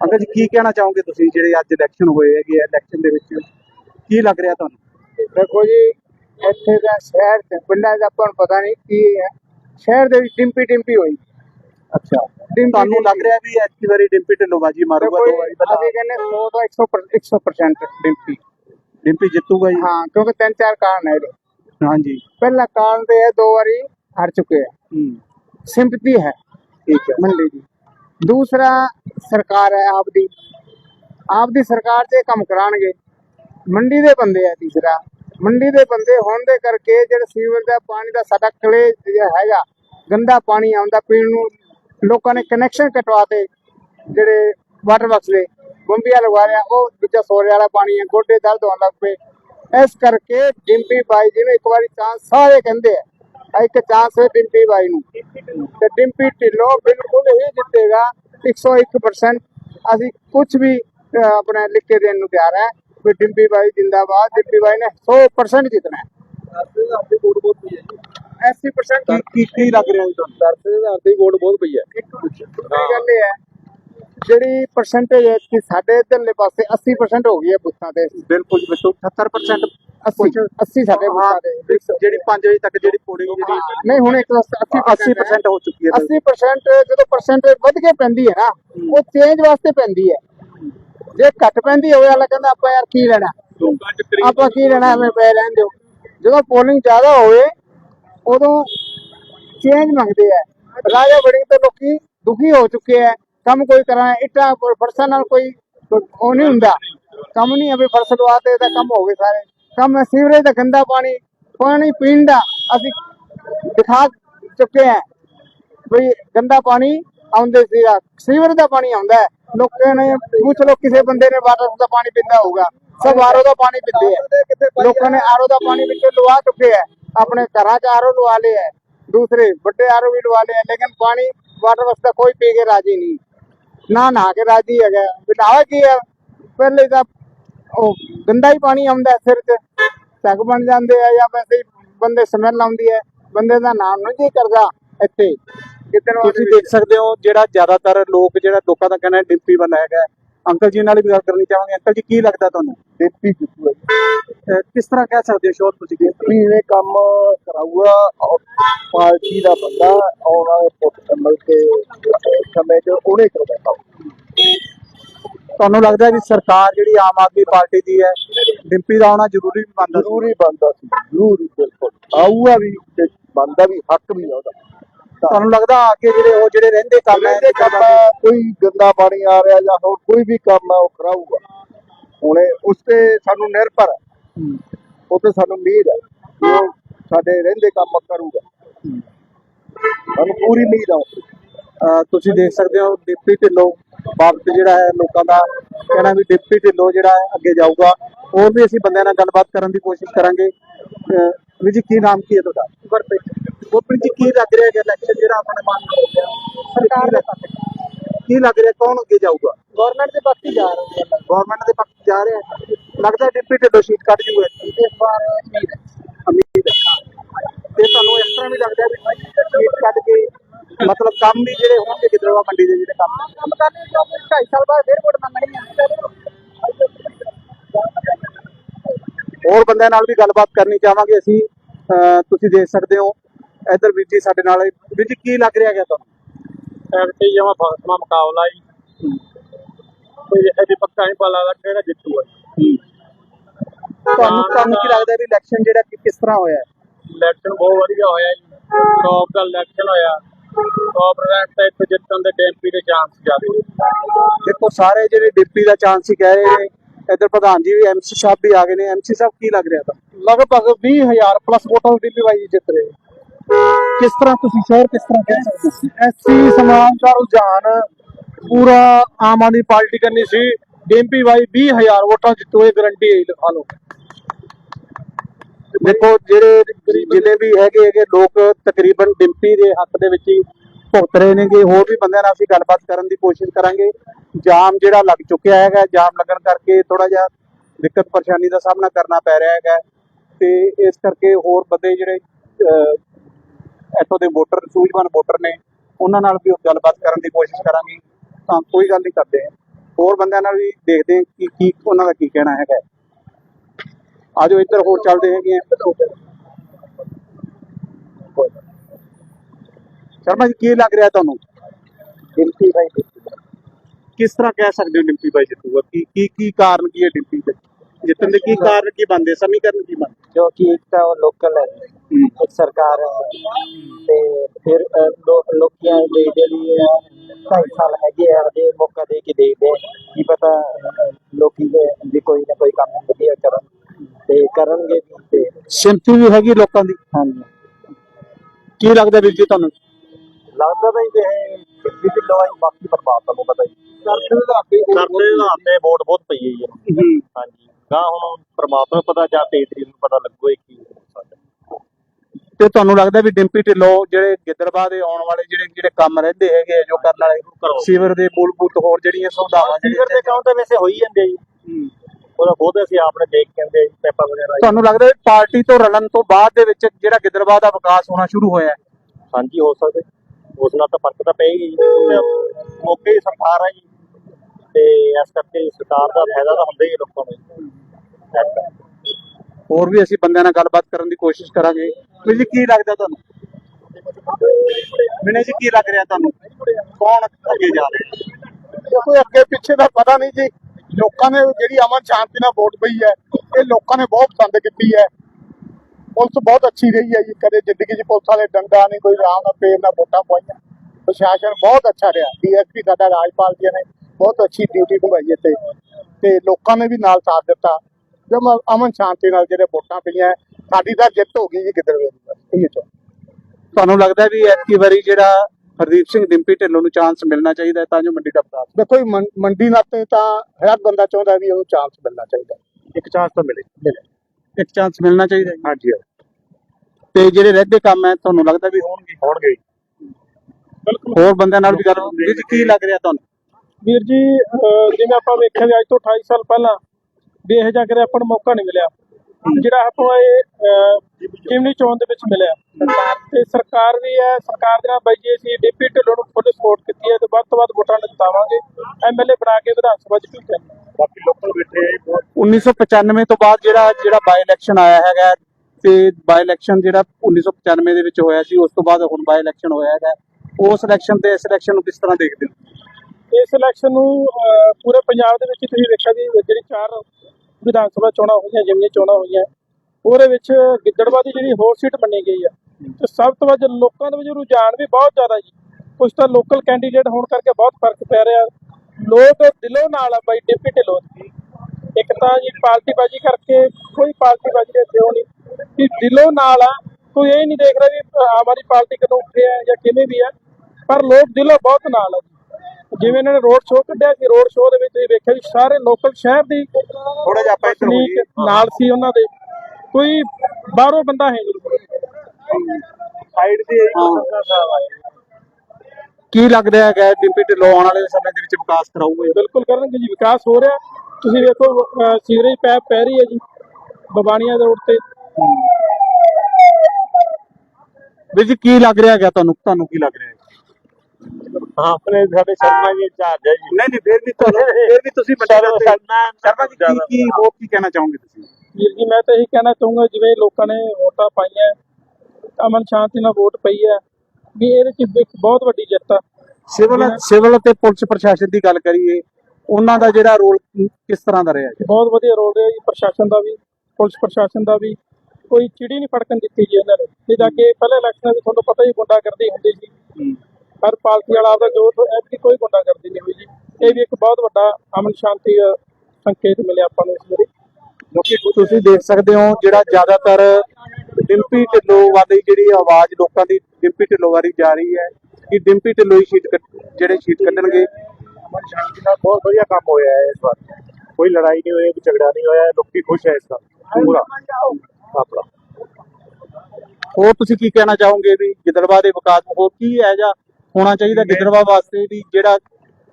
ਅੰਕਲ ਜੀ ਕੀ ਕਹਿਣਾ ਚਾਹੋਗੇ ਤੁਸੀਂ? ਜਿਹੜੇ ਅੱਜ ਇਲੈਕਸ਼ਨ ਹੋਏ ਹੈਗੇ ਆ ਇਲੈਕਸ਼ਨ ਦੇ ਵਿੱਚ ਕੀ ਲੱਗ ਰਿਹਾ ਤੁਹਾਨੂੰ? ਦੇਖੋ ਜੀ ਇੱਥੇ ਦਾ ਸ਼ਹਿਰ ਤੇ ਪਿੰਡਾਂ ਦਾ ਆਪਾਂ ਨੂੰ ਪਤਾ ਨਹੀਂ ਕੀ ਹੈ। ਸ਼ਹਿਰ ਦੇ ਵਿੱਚ ਡਿੰਪੀ ਡਿੰਪੀ ਹੋਈ। ਅੱਛਾ। ਤੁਹਾਨੂੰ ਲੱਗ ਰਿਹਾ ਵੀ ਐਤਕੀ ਵਾਰੀ ਡਿੰਪੀ ਢਿੱਲੋਂ ਬਾਜੀ ਮਾਰੂਗਾ ਦੋ ਵਾਰੀ ਪਹਿਲਾਂ? ਅਸੀਂ ਕਹਿੰਦੇ 100 ਤੋਂ 100 100% ਡਿੰਪੀ। ਡਿੰਪੀ ਜਿੱਤੂਗਾ ਜੀ? ਹਾਂ ਕਿਉਂਕਿ ਤਿੰਨ ਚਾਰ ਕਾਰਨ ਹੈ ਇਹਦੇ। ਹਾਂਜੀ। ਪਹਿਲਾ ਕਾਰਨ ਤੇ ਇਹ ਦੋ ਵਾਰੀ ਹਾਰ ਚੁੱਕੇ ਹੈ ਹੂੰ। ਸਿੰਪਥੀ ਹੈ। ਠੀਕ ਹੈ। ਮੰਡੀ ਦੀ ਦੂਸਰਾ ਸਰਕਾਰ ਹੈ ਆਪਦੀ। ਆਪਦੀ ਸਰਕਾਰ ਇਹ ਕੰਮ ਕਰਾਣਗੇ ਮੰਡੀ ਦੇ ਬੰਦੇ ਆ ਤੀਸਰਾ। ਮੰਡੀ ਦੇ ਬੰਦੇ ਹੋਣ ਦੇ ਕਰਕੇ ਜਿਹੜਾ ਸੀਵਰ ਦਾ ਪਾਣੀ ਦਾ ਸਾਡਾ ਕਲੇ ਜਿਹੜਾ ਹੈਗਾ ਗੰਦਾ ਪਾਣੀ ਆਉਂਦਾ ਪੀਣ ਨੂੰ ਲੋਕਾਂ ਨੇ ਕਨੈਕਸ਼ਨ ਕਟਵਾਤੇ ਜਿਹੜੇ ਵਾਟਰ ਵਰਕਸ ਦੇ ਬੰਬੀਆਂ ਲਗਵਾ ਰਿਆ ਉਹ ਵਿੱਚ ਸੋਰੇ ਵਾਲਾ ਪਾਣੀ ਹੈ ਗੋਡੇ ਦਰਦ ਹੋਣ ਲੱਗ ਪਏ। ਇਸ ਕਰਕੇ ਡਿੰਪੀ ਬਾਈ ਜਿਵੇਂ ਇੱਕ ਵਾਰੀ ਚਾਂਸ ਸਾਰੇ ਕਹਿੰਦੇ ਆ ਇੱਕ ਚਾਂਸ ਹੈ ਡਿੰਪੀ ਬਾਈ ਨੂੰ। ਤੇ ਡਿੰਪੀ ਢਿੱਲੋਂ ਬਿਲਕੁਲ ਹੀ ਜਿੱਤੇਗਾ 101% ਅਸੀਂ ਕੁਝ ਵੀ ਅਹ, ਆਪਣਾ ਲਿਖ ਕੇ ਦੇਣ ਨੂੰ ਤਿਆਰ ਹੈ ਵੀ ਡਿੰਪੀ ਬਾਈ ਜਿੰਦਾਬਾਦ ਡਿੰਪੀ ਬਾਈ ਨੇ 100% ਜਿੱਤਣਾ। ਹੈ ਆਪਣੀ ਵੋਟ ਬਹੁਤ ਪਈ ਹੈ ਜੀ 80% ਕੀ ਕੀ ਕੀ ਲੱਗ ਰਿਹਾ ਜੀ ਤੁਹਾਨੂੰ? ਦਰਸੇ ਦੇ ਆਧਾਰ ਤੇ ਵੋਟ ਬਹੁਤ ਪਈ ਹੈ ਇਹ ਗੱਲ ਇਹ ਹੈ ਜਿਹੜੀ ਪਰਸੈਂਟੇਜ ਹੈ ਕਿ ਸਾਡੇ ਇਧਰਲੇ ਪਾਸੇ 80% ਹੋ ਗਈ ਹੈ ਬੁੱਥਾਂ ਤੇ। ਬਿਲਕੁਲ ਬਿਲਕੁਲ। 70% 80 80 ਸਾਡੇ ਬੁੱਥਾਂ ਤੇ। ਜਿਹੜੀ 5 ਵਜੇ ਤੱਕ ਜਿਹੜੀ ਪੋਲਿੰਗ ਜਿਹੜੀ ਨਹੀਂ ਹੁਣ 180 80% ਹੋ ਚੁੱਕੀ ਹੈ 80% ਜਦੋਂ ਪਰਸੈਂਟੇਜ ਵੱਧ ਕੇ ਪੈਂਦੀ ਹੈ ਨਾ ਉਹ ਚੇਂਜ ਵਾਸਤੇ ਪੈਂਦੀ ਹੈ। ਜੇ ਘੱਟ ਪੈਂਦੀ ਹੋਵੇ ਵਾਲਾ ਕਹਿੰਦਾ ਆਪਾਂ ਯਾਰ ਕੀ ਲੈਣਾ? ਆਪਾਂ ਕੀ ਲੈਣਾ ਐਵੇਂ ਪੈ ਰਹਿਣ ਦਿਓ। ਜਦੋਂ ਪੋਲਿੰਗ ਜ਼ਿਆਦਾ ਹੋਵੇ ਉਦੋਂ ਚੇਂਜ ਮੰਗਦੇ ਆ। ਰਾਜਾ ਬੜੀ ਤੋਂ ਲੋਕੀ ਦੁਖੀ ਹੋ ਚੁੱਕੇ ਆ। ਕੰਮ ਕੋਈ ਕਰਾਂ ਇੱਟਾਂ ਫਰਸਾਂ ਨਾਲ ਕੋਈ ਉਹ ਨਹੀਂ ਹੁੰਦਾ। ਕੰਮ ਨਹੀਂ ਅਬੇ ਫਰਸ਼ ਲਵਾਤੇ ਤਾਂ ਕੰਮ ਹੋ ਗਏ ਸਾਰੇ। ਕੰਮ ਸੀਵਰੇਜ ਦਾ ਗੰਦਾ ਪਾਣੀ ਪਾਣੀ ਪੀਣ ਦਾ ਅਸੀਂ ਦਿਖਾ ਚੁੱਕੇ ਆ। ਵੀ ਗੰਦਾ ਪਾਣੀ ਆਉਂਦੇ ਸੀਗਾ ਸੀਵਰ ਦਾ ਪਾਣੀ ਆਉਂਦਾ ਹੈ। ਲੋਕਾਂ ਨੇ ਪੁੱਛ ਲੋ ਕਿਸੇ ਬੰਦੇ ਨੇ ਵਾਟਰ ਦਾ ਪਾਣੀ ਪੀਂਦਾ ਹੋਊਗਾ। ਸਭ ਆਰੋ ਦਾ ਪਾਣੀ ਪੀਂਦੇ ਆ ਲੋਕਾਂ ਨੇ ਆਰੋ ਦਾ ਪਾਣੀ ਵਿੱਚੋਂ ਲਵਾ ਚੁੱਕੇ ਆ ਆਪਣੇ ਘਰਾਂ 'ਚ ਆਰੋ ਲਵਾ ਲਏ ਆ ਦੂਸਰੇ ਵੱਡੇ ਆਰੋ ਵੀ ਲਵਾ ਲਏ ਆ ਲੇਕਿਨ ਪਾਣੀ, ਵਾਟਰ ਵਸਦਾ ਕੋਈ ਪੀ ਕੇ ਰਾਜੀ ਨਹੀਂ। ਨਾ ਨਹਾ ਕੇ ਰਾਜੀ ਹੈਗਾ। ਬਿਨਾਵਾ ਕੀ ਹੈ? ਪਹਿਲੇ ਤਾਂ ਉਹ ਗੰਦਾ ਹੀ ਪਾਣੀ ਆਉਂਦਾ ਸਿਰ 'ਚ। ਸੱਗ ਬਣ ਜਾਂਦੇ ਆ ਜਾਂ ਵੈਸੇ ਬੰਦੇ ਸਮੈਲ ਆਉਂਦੀ ਹੈ। ਬੰਦੇ ਦਾ ਨਾਮ ਨਹੀਂ ਜੀ ਕਰਦਾ ਇੱਥੇ। ਤੁਸੀਂ ਦੇਖ ਸਕਦੇ ਹੋ ਜਿਹੜਾ ਜ਼ਿਆਦਾਤਰ ਲੋਕ ਜਿਹੜਾ ਲੋਕਾਂ ਦਾ ਕਹਿਣਾ ਹੈ ਡਿੰਪੀ ਵੱਲ ਹੈਗਾ ਹੈ। ਅੰਕਲ ਜੀ ਨਾਲ ਵੀ ਗੱਲ ਕਰਨੀ ਚਾਹਾਂਗੇ। ਅੰਕਲ ਜੀ ਕੀ ਲੱਗਦਾ ਤੁਹਾਨੂੰ? ਡਿੰਪੀ ਜਿੱਤੂ ਅਹ ਕਿਸ ਤਰ੍ਹਾਂ ਕਹਿ ਸਕਦੇ ਹੋ ਸ਼ੋਰ ਤੁਸੀਂ? ਵੀ ਇਹ ਕੰਮ ਕਰਾਊਗਾ ਪਾਰਟੀ ਦਾ ਬੰਦਾ ਆਉਣ ਵਾਲੇ ਪੁੱਤ ਮਿਲ ਕੇ ਸਮੇਂ 'ਚ ਉਹਨੇ ਕਰਵਾਇਆ ਤੁਹਾਨੂੰ ਲੱਗਦਾ ਹੈ ਵੀ ਸਰਕਾਰ ਜਿਹੜੀ ਆਮ ਆਦਮੀ ਪਾਰਟੀ ਦੀ ਹੈ ਡਿੰਪੀ ਦਾ ਆਉਣਾ ਜ਼ਰੂਰੀ ਵੀ ਬਣਦਾ? ਜ਼ਰੂਰੀ ਬੰਦਾ ਸੀ ਜ਼ਰੂਰੀ ਬਿਲਕੁਲ। ਆਊਗਾ ਵੀ ਤੇ ਬੰਦਾ ਵੀ ਹੱਕ ਵੀ ਆ ਉਹਦਾ। ਤੁਹਾਨੂੰ ਲੱਗਦਾ ਆ ਕੇ ਜਿਹੜੇ ਉਹ ਜਿਹੜੇ ਰਹਿੰਦੇ ਕੰਮ ਹੈ ਕਹਿੰਦੇ ਕੰਮ ਕੋਈ ਗੰਦਾ ਪਾਣੀ ਆ ਰਿਹਾ ਜਾਂ ਹੋਰ ਕੋਈ ਵੀ ਕੰਮ ਆ ਉਹ ਕਰਾਊਗਾ ਹੁਣੇ ਉਸ ਤੇ ਸਾਨੂੰ ਨਿਰਭਰ ਹੈ। ਉਹ ਤੇ ਸਾਨੂੰ ਉਮੀਦ ਹੈ ਕਿ ਉਹ ਸਾਡੇ ਰਹਿੰਦੇ ਕੰਮ ਕਰੂਗਾ। ਸਾਨੂੰ ਪੂਰੀ ਉਮੀਦ ਆ ਤੁਸੀਂ ਦੇਖ ਸਕਦੇ ਹੋ ਡਿਪਟੀ ਢਿੱਲੋਂ ਬਾਬਤ ਜਿਹੜਾ ਹੈ ਲੋਕਾਂ ਦਾ ਕਹਿਣਾ ਵੀ ਡਿਪਟੀ ਢਿੱਲੋਂ ਜਿਹੜਾ ਅੱਗੇ ਜਾਊਗਾ। ਹੋਰ ਵੀ ਅਸੀਂ ਬੰਦਿਆਂ ਨਾਲ ਗੱਲਬਾਤ ਕਰਨ ਦੀ ਕੋਸ਼ਿਸ਼ ਕਰਾਂਗੇ। ਵੀਰ ਜੀ ਕੀ ਨਾਮ ਕੀ ਹੈ ਤੁਹਾਡਾ? ਗੁਰਪ੍ਰੀਤ ਗੁਰਪ੍ਰੀਤ ਜੀ ਕੀ ਲੱਗ ਰਿਹਾ ਹੈ ਇਲੈਕਸ਼ਨ ਜਿਹੜਾ ਆਪਣੇ ਮਨ ਹੋ ਗਿਆ? ਸਰਕਾਰ ਦੇ ਕੀ ਲੱਗ ਰਿਹਾ? ਕੌਣ ਅੱਗੇ ਜਾਊਗਾ? ਗਵਰਨਮੈਂਟ ਦੇ ਪੱਖ ਹੀ ਜਾ ਰਹੇ ਹੈ ਗਵਰਨਮੈਂਟ ਦੇ ਪੱਖ ਜਾ ਰਿਹਾ ਹੈ। ਲੱਗਦਾ ਡਿਪਟੀ ਢਿੱਲੋਂ ਸੀਟ ਕੱਢ ਜੂਗਾ। ਇਸ ਵਾਰ ਉਮੀਦ ਉਮੀਦ ਤੇ ਤੁਹਾਨੂੰ ਇਸ ਤਰ੍ਹਾਂ ਵੀ ਲੱਗਦਾ ਵੀ ਸੀਟ ਕੱਢ ਕੇ ਮਤਲਬ ਕੰਮ ਵੀ ਜਿਹੜੇ ਹੋਣਗੇ ਗਿੱਦੜਵਾ ਮੰਡੀ ਦੇ ਜਿਹੜੇ ਕੰਮ ਕੰਮ ਕਰਨੇ ਕਿਉਂਕਿ 2.5 ਸਾਲ ਬਾਅਦ ਫਿਰ ਵੋਟ ਮੰਗਣੀ ਹੈ। ਹੋਰ ਬੰਦਿਆਂ ਨਾਲ ਵੀ ਗੱਲਬਾਤ ਕਰਨੀ ਚਾਹਾਂਗੇ ਅਸੀਂ। ਤੁਸੀਂ ਦੇਖ ਸਕਦੇ ਹੋ। ਇੱਧਰ ਵੀਰ ਜੀ ਸਾਡੇ ਨਾਲ ਵੀਰ ਜੀ ਕੀ ਲੱਗ ਰਿਹਾ ਹੈਗਾ ਤੁਹਾਨੂੰ? ਐਕਟੀ ਜਮਾ ਫਸਮਾ ਮੁਕਾਬਲਾ ਜੀ। ਕੋਈ ਇਹਦੀ ਪੱਕਾ ਨਹੀਂ ਪਤਾ ਲੱਗਦਾ ਕਿਹੜਾ ਜਿੱਤੂਗਾ ਤੁਹਾਨੂੰ ਤੁਹਾਨੂੰ ਕੀ ਲੱਗਦਾ ਵੀ ਇਲੈਕਸ਼ਨ ਜਿਹੜਾ ਕਿਸ ਤਰ੍ਹਾਂ ਹੋਇਆ? ਇਲੈਕਸ਼ਨ ਬਹੁਤ ਵਧੀਆ ਹੋਇਆ ਜੀ। ਟੌਪ ਦਾ ਇਲੈਕਸ਼ਨ ਹੋਇਆ। ਟੌਪ ਰੈਂਕ ਤੇ ਇੱਥੇ ਜਿੱਤਣ ਦੇ ਡੈਂਪੀ ਦੇ ਚਾਂਸ ਜ਼ਿਆਦਾ ਦੇਖੋ ਸਾਰੇ ਜਿਹੜੇ ਡਿਪਟੀ ਦਾ ਚਾਂਸ ਹੀ ਕਹਿ ਰਹੇ ਨੇ ਇੱਧਰ ਪ੍ਰਧਾਨ ਜੀ ਵੀ ਐਮਸੀ ਸਾਹਿਬ ਵੀ ਆ ਗਏ ਨੇ। ਐਮਸੀ ਸਾਹਿਬ ਕੀ ਲੱਗ ਰਿਹਾ ਤੁਹਾਨੂੰ? ਲਗਭਗ 20000 ਪਲੱਸ ਵੋਟਾਂ ਦਿੱਲੀ ਬਾਈ ਜਿੱਤ ਰਹੇ। ਕਿਸ ਤਰ੍ਹਾਂ ਤੁਸੀਂ ਸ਼ੋਰ ਕਿਸ ਤਰ੍ਹਾਂ ਕਹਿ ਸਕਦੇ ਹੋ? ਸਮਾਜ ਦਾ ਰੁਝਾਨ ਪੂਰਾ ਆਮ ਆਦਮੀ ਪਾਰਟੀ ਕਰਨੀ ਸੀ। ਡੀਐਮਪੀ ਬਾਈ 20000 ਵੋਟਾਂ ਜਿੱਤੂ ਗਰੰਟੀ ਹੈ ਲਿਖਾ ਲਓ। ਦੇਖੋ, ਜਿਹੜੇ ਜ਼ਿਲ੍ਹੇ ਵੀ ਹੈਗੇ ਹੈਗੇ, ਲੋਕ ਤਕਰੀਬਨ ਡਿੰਪੀ ਦੇ ਹੱਕ ਦੇ ਵਿੱਚ ਹੀ ਭੁਗਤ ਰਹੇ ਨੇਗੇ। ਹੋਰ ਵੀ ਬੰਦਿਆਂ ਨਾਲ ਅਸੀਂ ਗੱਲਬਾਤ ਕਰਨ ਦੀ ਕੋਸ਼ਿਸ਼ ਕਰਾਂਗੇ। ਜਾਮ ਜਿਹੜਾ ਲੱਗ ਚੁੱਕਿਆ ਹੈਗਾ, ਜਾਮ ਲੱਗਣ ਕਰਕੇ ਥੋੜਾ ਜਿਹਾ ਦਿੱਕਤ ਪਰੇਸ਼ਾਨੀ ਦਾ ਸਾਹਮਣਾ ਕਰਨਾ ਪੈ ਰਿਹਾ ਹੈਗਾ। ਤੇ ਇਸ ਕਰਕੇ ਹੋਰ ਬੰਦੇ ਜਿਹੜੇ ਇੱਥੋਂ ਦੇ ਵੋਟਰ ਸੂਝਵਾਨ ਵੋਟਰ ਨੇ ਉਹਨਾਂ ਨਾਲ ਵੀ ਗੱਲਬਾਤ ਕਰਨ ਦੀ ਕੋਸ਼ਿਸ਼ ਕਰਾਂਗੇ। ਤਾਂ ਕੋਈ ਗੱਲ ਨਹੀਂ ਕਰਦੇ ਹੋਰ ਬੰਦਿਆਂ ਨਾਲ ਵੀ ਦੇਖਦੇ ਕਿ ਕੀ ਉਹਨਾਂ ਦਾ ਕੀ ਕਹਿਣਾ ਹੈਗਾ। ਆਜੋ ਇੱਧਰ ਹੋਰ ਚੱਲਦੇ ਹੈਗੇ ਸ਼ਰਮਾ ਜੀ ਕੀ ਲੱਗ ਰਿਹਾ ਤੁਹਾਨੂੰ? ਡਿੰਪੀ ਬਾਈ ਕਿਸ ਤਰ੍ਹਾਂ ਕਹਿ ਸਕਦੇ ਹੋ ਡਿੰਪੀ ਬਾਈ ਜਿੱਤੂਗਾ ਕੀ ਕੀ ਕੀ ਕਾਰਨ ਕੀ ਹੈ ਡਿੰਪੀ ਦੇ? ਜਿੱਤਣ ਦੇ ਕੀ ਕਾਰਨ ਕੀ ਬਣਦੇ? ਸਮੀਕਰਨ ਕੀ ਬਣਦੇ? ਕਿਉਂਕਿ ਇੱਕ ਤਾਂ ਉਹ ਲੋਕਲ ਹੈ। ਸਰਕਾਰ ਤੇ ਫਿਰ ਲੋਕੀਆਂ ਦੇ ਜਿਹੜੀ ਢਾਈ ਸਾਲ ਹੈਗੇ ਆ ਦੇ ਮੌਕਾ ਦੇ ਕੇ ਦੇਖਦੇ। ਕੀ ਪਤਾ ਲੋਕੀ ਦੇ ਵੀ ਕੋਈ ਨਾ ਕੋਈ ਕੰਮ ਵਧੀਆ ਕਰਨ ਤੇ ਕਰਨਗੇ ਵੀ ਤੇ ਸਿੰਪਥੀ ਵੀ ਹੈਗੀ ਲੋਕਾਂ ਦੀ? ਹਾਂਜੀ। ਕੀ ਲੱਗਦਾ ਵੀਰ ਜੀ ਤੁਹਾਨੂੰ? ਲੱਗਦਾ ਤਾਂ ਇਹ ਵੀ ਢਿੱਲੋਂ ਆਈ ਬਾਕੀ ਪਰਮਾਤਮਾ ਤੁਹਾਨੂੰ ਪਤਾ ਹੀ। ਕਰਦੇ ਦਾ ਆਪੇ ਕਰਦੇ ਦੇ ਆਧਾਰ ਤੇ ਵੋਟ ਬਹੁਤ ਪਈ ਹੈ ਜੀ। ਹਾਂਜੀ। ਗਾਂ ਹੁਣ ਪ੍ਰਮਾਤਮਾ ਨੂੰ ਪਤਾ ਜਾਂ ਤੇ ਤਰੀਕ ਨੂੰ ਪਤਾ ਲੱਗੂਗਾ ਕੀ। ਤੇ ਤੁਹਾਨੂੰ ਲੱਗਦਾ ਵੀ ਡਿੰਪੀ ਢਿੱਲੋਂ ਜਿਹੜੇ ਗਿੱਦੜਬਾਹ ਦੇ ਆਉਣ ਵਾਲੇ ਜਿਹੜੇ ਜਿਹੜੇ ਕੰਮ ਰਹਿੰਦੇ ਹੈਗੇ ਆ ਜੋ ਕਰਨ ਵਾਲੇ ਸੀਵਰ ਦੇ ਮੂਲਭੂਤ ਹੋਰ ਜਿਹੜੀਆਂ ਸੁਵਿਧਾਵਾਂ ਸੀਵਰ ਦੇ ਕੰਮ ਤਾਂ ਵੈਸੇ ਹੋ ਹੀ ਜਾਂਦੇ ਜੀ। ਹੂੰ। ਉਹਦਾ ਬਹੁਤ ਅਸੀਂ ਆਪਣੇ ਦੇਖ ਕੇ ਆਂਦੇ ਪੈਪਾ ਵਗੈਰਾ ਜੀ। ਤੁਹਾਨੂੰ ਲੱਗਦਾ ਵੀ ਪਾਰਟੀ ਤੋਂ ਰਲਣ ਤੋਂ ਬਾਅਦ ਦੇ ਵਿੱਚ ਜਿਹੜਾ ਗਿੱਦੜਬਾਹ ਦਾ ਵਿਕਾਸ ਹੋਣਾ ਸ਼ੁਰੂ ਹੋਇਆ ਹੈ? ਹਾਂਜੀ ਹੋ ਸਕਦੇ ਉਸ ਨਾਲ ਤਾਂ ਫ਼ਰਕ ਤਾਂ ਪਏਗਾ ਹੀ। ਤੇ ਮੌਕੇ ਦੀ ਸਰਕਾਰ ਹੈ ਜੀ। ਤੇ ਇਸ ਕਰਕੇ ਸਰਕਾਰ ਦਾ ਫਾਇਦਾ ਤਾਂ ਹੁੰਦਾ ਹੀ ਹੈ ਲੋਕਾਂ ਨੂੰ। ਹੋਰ ਵੀ ਅਸੀਂ ਬੰਦਿਆਂ ਨਾਲ ਗੱਲਬਾਤ ਕਰਨ ਦੀ ਕੋਸ਼ਿਸ਼ ਕਰਾਂਗੇ। ਵੀਰ ਜੀ, ਕੀ ਲੱਗਦਾ ਤੁਹਾਨੂੰ? ਵਿਨੇ ਜੀ, ਕੀ ਲੱਗ ਰਿਹਾ ਤੁਹਾਨੂੰ? ਕੌਣ ਅੱਗੇ ਜਾ ਰਿਹਾ? ਦੇਖੋ ਅੱਗੇ ਪਿੱਛੇ ਦਾ ਪਤਾ ਨਹੀਂ ਜੀ। ਲੋਕਾਂ ਨੇ ਜਿਹੜੀ ਅਮਨ ਸ਼ਾਂਤੀ ਨਾਲ ਵੋਟ ਪਈ ਹੈ, ਇਹ ਲੋਕਾਂ ਨੇ ਬਹੁਤ ਪਸੰਦ ਕੀਤੀ ਹੈ। ਪੁਲਿਸ ਬਹੁਤ ਅੱਛੀ ਰਹੀ ਹੈ ਜੀ। ਕਦੇ ਜ਼ਿੰਦਗੀ 'ਚ ਪੁਲਿਸ ਵਾਲੇ ਡੰਡਾ ਨਹੀਂ, ਕੋਈ ਆਰਾਮ ਨਾਲ, ਪੇਰ ਨਾਲ ਵੋਟਾਂ ਪਾਈਆਂ ਪ੍ਰਸ਼ਾਸਨ ਬਹੁਤ ਅੱਛਾ ਰਿਹਾ। ਡੀਐਸਪੀ ਸਾਡਾ ਰਾਜਪਾਲ ਜੀ ਨੇ ਬਹੁਤ ਅੱਛੀ ਡਿਊਟੀ ਨਿਭਾਈ ਇੱਥੇ। ਤੇ ਲੋਕਾਂ ਨੇ ਵੀ ਨਾਲ ਸਾਥ ਦਿੱਤਾ। ਜਦ ਅਮਨ ਸ਼ਾਂਤੀ ਨਾਲ ਜਿਹੜੇ ਵੋਟਾਂ ਪਈਆਂ ਸਾਡੀ ਤਾਂ ਜਿੱਤ ਹੋ ਗਈ ਜੀ ਕਿਧਰ ਵੀ ਇਹ ਚੋ ਤੁਹਾਨੂੰ ਲੱਗਦਾ ਵੀ ਐਤਕੀ ਵਾਰੀ ਜਿਹੜਾ ਹਰਦੀਪ ਸਿੰਘ ਡਿੰਪੀ ਢਿੱਲੋਂ ਨੂੰ ਚਾਂਸ ਮਿਲਣਾ ਚਾਹੀਦਾ ਤਾਂ ਜੋ ਮੰਡੀ ਦਾ ਵਿਕਾਸ ਦੇਖੋ ਮੰਡੀ ਨਾਤੇ ਤਾਂ ਹਰ ਬੰਦਾ ਚਾਹੁੰਦਾ ਵੀ ਉਹਨੂੰ ਚਾਂਸ ਮਿਲਣਾ ਚਾਹੀਦਾ ਇੱਕ ਚਾਂਸ ਤਾਂ ਮਿਲੇ। ਇੱਕ ਚਾਂਸ ਮਿਲਣਾ ਚਾਹੀਦਾ। ਹਾਂਜੀ ਤੇ ਜਿਹੜੇ ਰਹਿੰਦੇ ਕੰਮ ਹੈ ਤੁਹਾਨੂੰ ਲੱਗਦਾ ਵੀ ਹੋਣਗੇ? ਹੋਣਗੇ ਹੋਰ ਬੰਦਿਆਂ ਨਾਲ ਵੀ ਗੱਲ ਵੀਰ ਜੀ ਕੀ ਲੱਗ ਰਿਹਾ ਤੁਹਾਨੂੰ? ਵੀਰ ਜੀ ਜਿਵੇਂ ਆਪਾਂ ਵੇਖਿਆ ਅੱਜ ਤੋਂ 28 ਸਾਲ ਪਹਿਲਾਂ ਵੀ ਇਹ ਜਾ ਕੇ ਆਪਾਂ ਨੂੰ ਮੌਕਾ ਨਹੀਂ ਮਿਲਿਆ। ਜਿਹੜਾ ਆਪਾਂ ਇਹ ਜਿਮਨੀ ਚੋਣ ਦੇ ਵਿੱਚ ਮਿਲਿਆ। ਤੇ ਸਰਕਾਰ ਵੀ ਹੈ ਸਰਕਾਰ ਦੇ ਨਾਲ ਬਾਈ ਜੀ ਅਸੀਂ ਡਿਪਟੀ ਢਿੱਲੋਂ ਨੂੰ ਫੁੱਲ ਸਪੋਰਟ ਕੀਤੀ ਹੈ ਤੇ ਵੱਧ ਤੋਂ ਵੱਧ ਵੋਟਾਂ ਨਾਲ ਜਿਤਾਵਾਂਗੇ ਐਮਐਲਏ ਬਣਾ ਕੇ ਵਿਧਾਨ ਸਭਾ ਚ ਭੇਜਾਂਗੇ ਬਾਕੀ ਲੋਕਾਂ ਬੈਠੇ 1995 ਤੋਂ ਬਾਅਦ ਜਿਹੜਾ ਜਿਹੜਾ ਬਾਈ ਇਲੈਕਸ਼ਨ ਆਇਆ ਹੈਗਾ ਤੇ ਬਾਈ ਇਲੈਕਸ਼ਨ ਜਿਹੜਾ 1995 ਦੇ ਵਿੱਚ ਹੋਇਆ ਸੀ ਉਸ ਤੋਂ ਬਾਅਦ ਹੁਣ ਬਾਈ ਇਲੈਕਸ਼ਨ ਹੋਇਆ ਹੈਗਾ ਉਸ ਇਲੈਕਸ਼ਨ ਤੇ ਇਸ ਇਲੈਕਸ਼ਨ ਨੂੰ ਕਿਸ ਤਰ੍ਹਾਂ ਦੇਖਦੇ ਹੋ? ਇਸ ਇਲੈਕਸ਼ਨ ਨੂੰ ਪੂਰੇ ਪੰਜਾਬ ਦੇ ਵਿੱਚ ਤੁਸੀਂ ਵੇਖਿਆ ਵੀ ਜਿਹੜੀ ਚਾਰ ਵਿਧਾਨ ਸਭਾ ਚੋਣਾਂ ਹੋਈਆਂ ਜਿਵੇਂ ਚੋਣਾਂ ਹੋਈਆਂ, ਉਹਦੇ ਵਿੱਚ ਗਿੱਦੜਵਾ ਦੀ ਜਿਹੜੀ ਹੋਰ ਸੀਟ ਮੰਨੀ ਗਈ ਆ। ਤੇ ਸਭ ਤੋਂ ਵੱਧ ਲੋਕਾਂ ਦੇ ਵਿੱਚ ਰੁਝਾਨ ਵੀ ਬਹੁਤ ਜ਼ਿਆਦਾ ਜੀ। ਕੁਝ ਤਾਂ ਲੋਕਲ ਕੈਂਡੀਡੇਟ ਹੋਣ ਕਰਕੇ ਬਹੁਤ ਫ਼ਰਕ ਪੈ ਰਿਹਾ। ਲੋਕ ਦਿਲੋਂ ਨਾਲ ਆ ਬਾਈ, ਡਿਪਟੀ ਢਿੱਲੋਂ ਦੀ। ਇੱਕ ਤਾਂ ਜੀ ਪਾਰਟੀ ਬਾਜੀ ਕਰਕੇ ਕੋਈ ਪਾਰਟੀ ਬਾਜੀ ਦੇ ਦਿਓ ਨਹੀਂ। ਕਿ ਦਿਲੋਂ ਨਾਲ ਆ, ਕੋਈ ਇਹ ਨਹੀਂ ਦੇਖ ਰਿਹਾ ਵੀ ਆਮ ਆਦਮੀ ਪਾਰਟੀ ਕਦੋਂ ਉੱਠਿਆ ਜਾਂ ਕਿਵੇਂ ਵੀ ਆ। ਪਰ ਲੋਕ ਦਿਲੋਂ ਬਹੁਤ ਨਾਲ ਆ ਜੀ। ਜਿਵੇਂ ਇਹਨਾਂ ਨੇ ਰੋਡ ਸ਼ੋਅ ਕੱਢਿਆ ਸੀ ਰੋਡ ਸ਼ੋਅ ਦੇ ਵਿੱਚ ਤੁਸੀਂ ਵੇਖਿਆ ਵੀ ਸਾਰੇ ਲੋਕਲ ਸ਼ਹਿਰ ਦੀ ਥੋੜਾ ਜਿਹਾ ਆਪਾਂ ਇੱਧਰ ਹੋਈਏ ਨਾਲ ਸੀ ਉਹਨਾਂ ਦੇ। ਕੋਈ ਬਾਹਰੋਂ ਬੰਦਾ ਹੈ ਨਹੀਂ। ਸਾਈਡ ਤੇ ਹਾਂ। ਕੀ ਲੱਗ ਰਿਹਾ ਹੈਗਾ ਡਿੰਪੀ ਢਿੱਲੋਂ ਆਉਣ ਵਾਲੇ ਸਮੇਂ ਦੇ ਵਿੱਚ ਵਿਕਾਸ ਕਰਾਊਗੇ? ਬਿਲਕੁਲ ਕਰਨਗੇ ਜੀ ਵਿਕਾਸ ਹੋ ਰਿਹਾ। ਤੁਸੀਂ ਵੇਖੋ ਸੀਵਰੇਜ ਪੈਪ ਪੈ ਰਹੀ ਹੈ ਜੀ ਬਬਾਨੀਆਂ ਰੋਡ ਤੇ। ਜੀ ਕੀ ਲੱਗ ਰਿਹਾ ਹੈਗਾ ਤੁਹਾਨੂੰ? ਤੁਹਾਨੂੰ ਕੀ ਲੱਗ ਰਿਹਾ ਹੈ ਹਾਂ ਆਪਣੇ ਸਾਡੇ ਸ਼ਰਮਾ ਜੀ ਚਾਰਜ ਹੈ ਜੀ। ਨਹੀਂ ਨਹੀਂ ਫਿਰ ਵੀ ਤੁਹਾਨੂੰ ਫਿਰ ਵੀ ਤੁਸੀਂ ਵੱਡੇ ਸ਼ਰਮਾ ਉੱਤੇ ਸ਼ਰਮਾ ਜੀ। ਕੀ ਕੀ ਹੋਰ ਕੀ ਕਹਿਣਾ ਚਾਹੋਗੇ ਤੁਸੀਂ? ਵੀਰ ਜੀ ਮੈਂ ਤਾਂ ਇਹੀ ਕਹਿਣਾ ਚਾਹੂੰਗਾ ਜਿਵੇਂ ਲੋਕਾਂ ਨੇ ਵੋਟਾਂ ਪਾਈਆਂ ਅਮਨ ਸ਼ਾਂਤੀ ਨਾਲ ਵੋਟ ਪਈ ਹੈ ਵੀ ਇਹਦੇ ਚ ਇੱਕ ਬਹੁਤ ਵੱਡੀ ਜਿੱਤ ਆ। ਸਿਵਲ ਸਿਵਲ ਤੇ ਪੁਲਿਸ ਪ੍ਰਸ਼ਾਸਨ ਦੀ ਗੱਲ ਕਰੀਏ ਉਹਨਾਂ ਦਾ ਜਿਹੜਾ ਰੋਲ ਕਿਸ ਤਰ੍ਹਾਂ ਦਾ ਰਿਹਾ ਬਹੁਤ ਵਧੀਆ ਰੋਲ ਰਿਹਾ ਜੀ ਪ੍ਰਸ਼ਾਸਨ ਦਾ ਵੀ ਪੁਲਿਸ ਪ੍ਰਸ਼ਾਸਨ ਦਾ ਵੀ। ਕੋਈ ਚਿੜੀ ਨਹੀਂ ਫੜਕਣ ਦਿੱਤੀ ਜੀ ਇਹਨਾਂ ਨੇ। ਤੇ ਜਾ ਕੇ ਪਹਿਲੇ ਇਲੈਕਸ਼ਨ ਵਿੱਚ ਤੁਹਾਨੂੰ ਪਤਾ ਹੀ ਗੁੰਡਾਗਰਦੀ ਹੁੰਦੀ ਸੀ। ਹਰ ਪਾਰਟੀ ਵਾਲਾ ਆਪਦਾ ਜੋਰ ਐਤਕੀ ਕੋਈ ਗੁੰਡਾਗਰਦੀ ਨਹੀਂ ਹੋਈ ਜੀ। ਇਹ ਵੀ ਇੱਕ ਬਹੁਤ ਵੱਡਾ ਅਮਨ ਸ਼ਾਂਤੀ ਸੰਕੇਤ ਮਿਲਿਆ ਆਪਾਂ ਨੂੰ ਇਸ ਵਾਰੀ। ਕਿਉਂਕਿ ਤੁਸੀਂ ਦੇਖ ਸਕਦੇ ਹੋ ਜਿਹੜਾ ਜ਼ਿਆਦਾਤਰ ਡਿੰਪੀ ਢਿੱਲੋਂ ਵਾਲੀ ਜਿਹੜੀ ਆਵਾਜ਼ ਲੋਕਾਂ ਦੀ ਡਿੰਪੀ ਢਿੱਲੋਂ ਵਾਲੀ ਜਾ ਰਹੀ ਹੈ ਕਿ ਡਿੰਪੀ ਢਿੱਲੋਂ ਹੀ ਸ਼ੀਟ ਜਿਹੜੇ ਸ਼ੀਟ ਕੱਢਣਗੇ। ਅਮਨ ਸ਼ਾਂਤੀ ਨਾਲ ਬਹੁਤ ਵਧੀਆ ਕੰਮ ਹੋਇਆ ਹੈ ਇਸ ਵਾਰ। ਕੋਈ ਲੜਾਈ ਨਹੀਂ ਹੋਈ ਕੋਈ ਝਗੜਾ ਨਹੀਂ ਹੋਇਆ ਲੋਕੀ ਖੁਸ਼ ਹੈ ਇਸ ਦਾ ਪੂਰਾ। ਆਪਣਾ। ਹੋਰ ਤੁਸੀਂ ਕੀ ਕਹਿਣਾ ਚਾਹੋਗੇ ਵੀ ਗਿੱਦੜਵਾ ਦੇ ਵਿਕਾਸ ਹੋਰ ਕੀ ਹੈ ਜਾਂ ਹੋਣਾ ਚਾਹੀਦਾ ਗਿੱਦੜਵਾ ਵਾਸਤੇ ਵੀ ਜਿਹੜਾ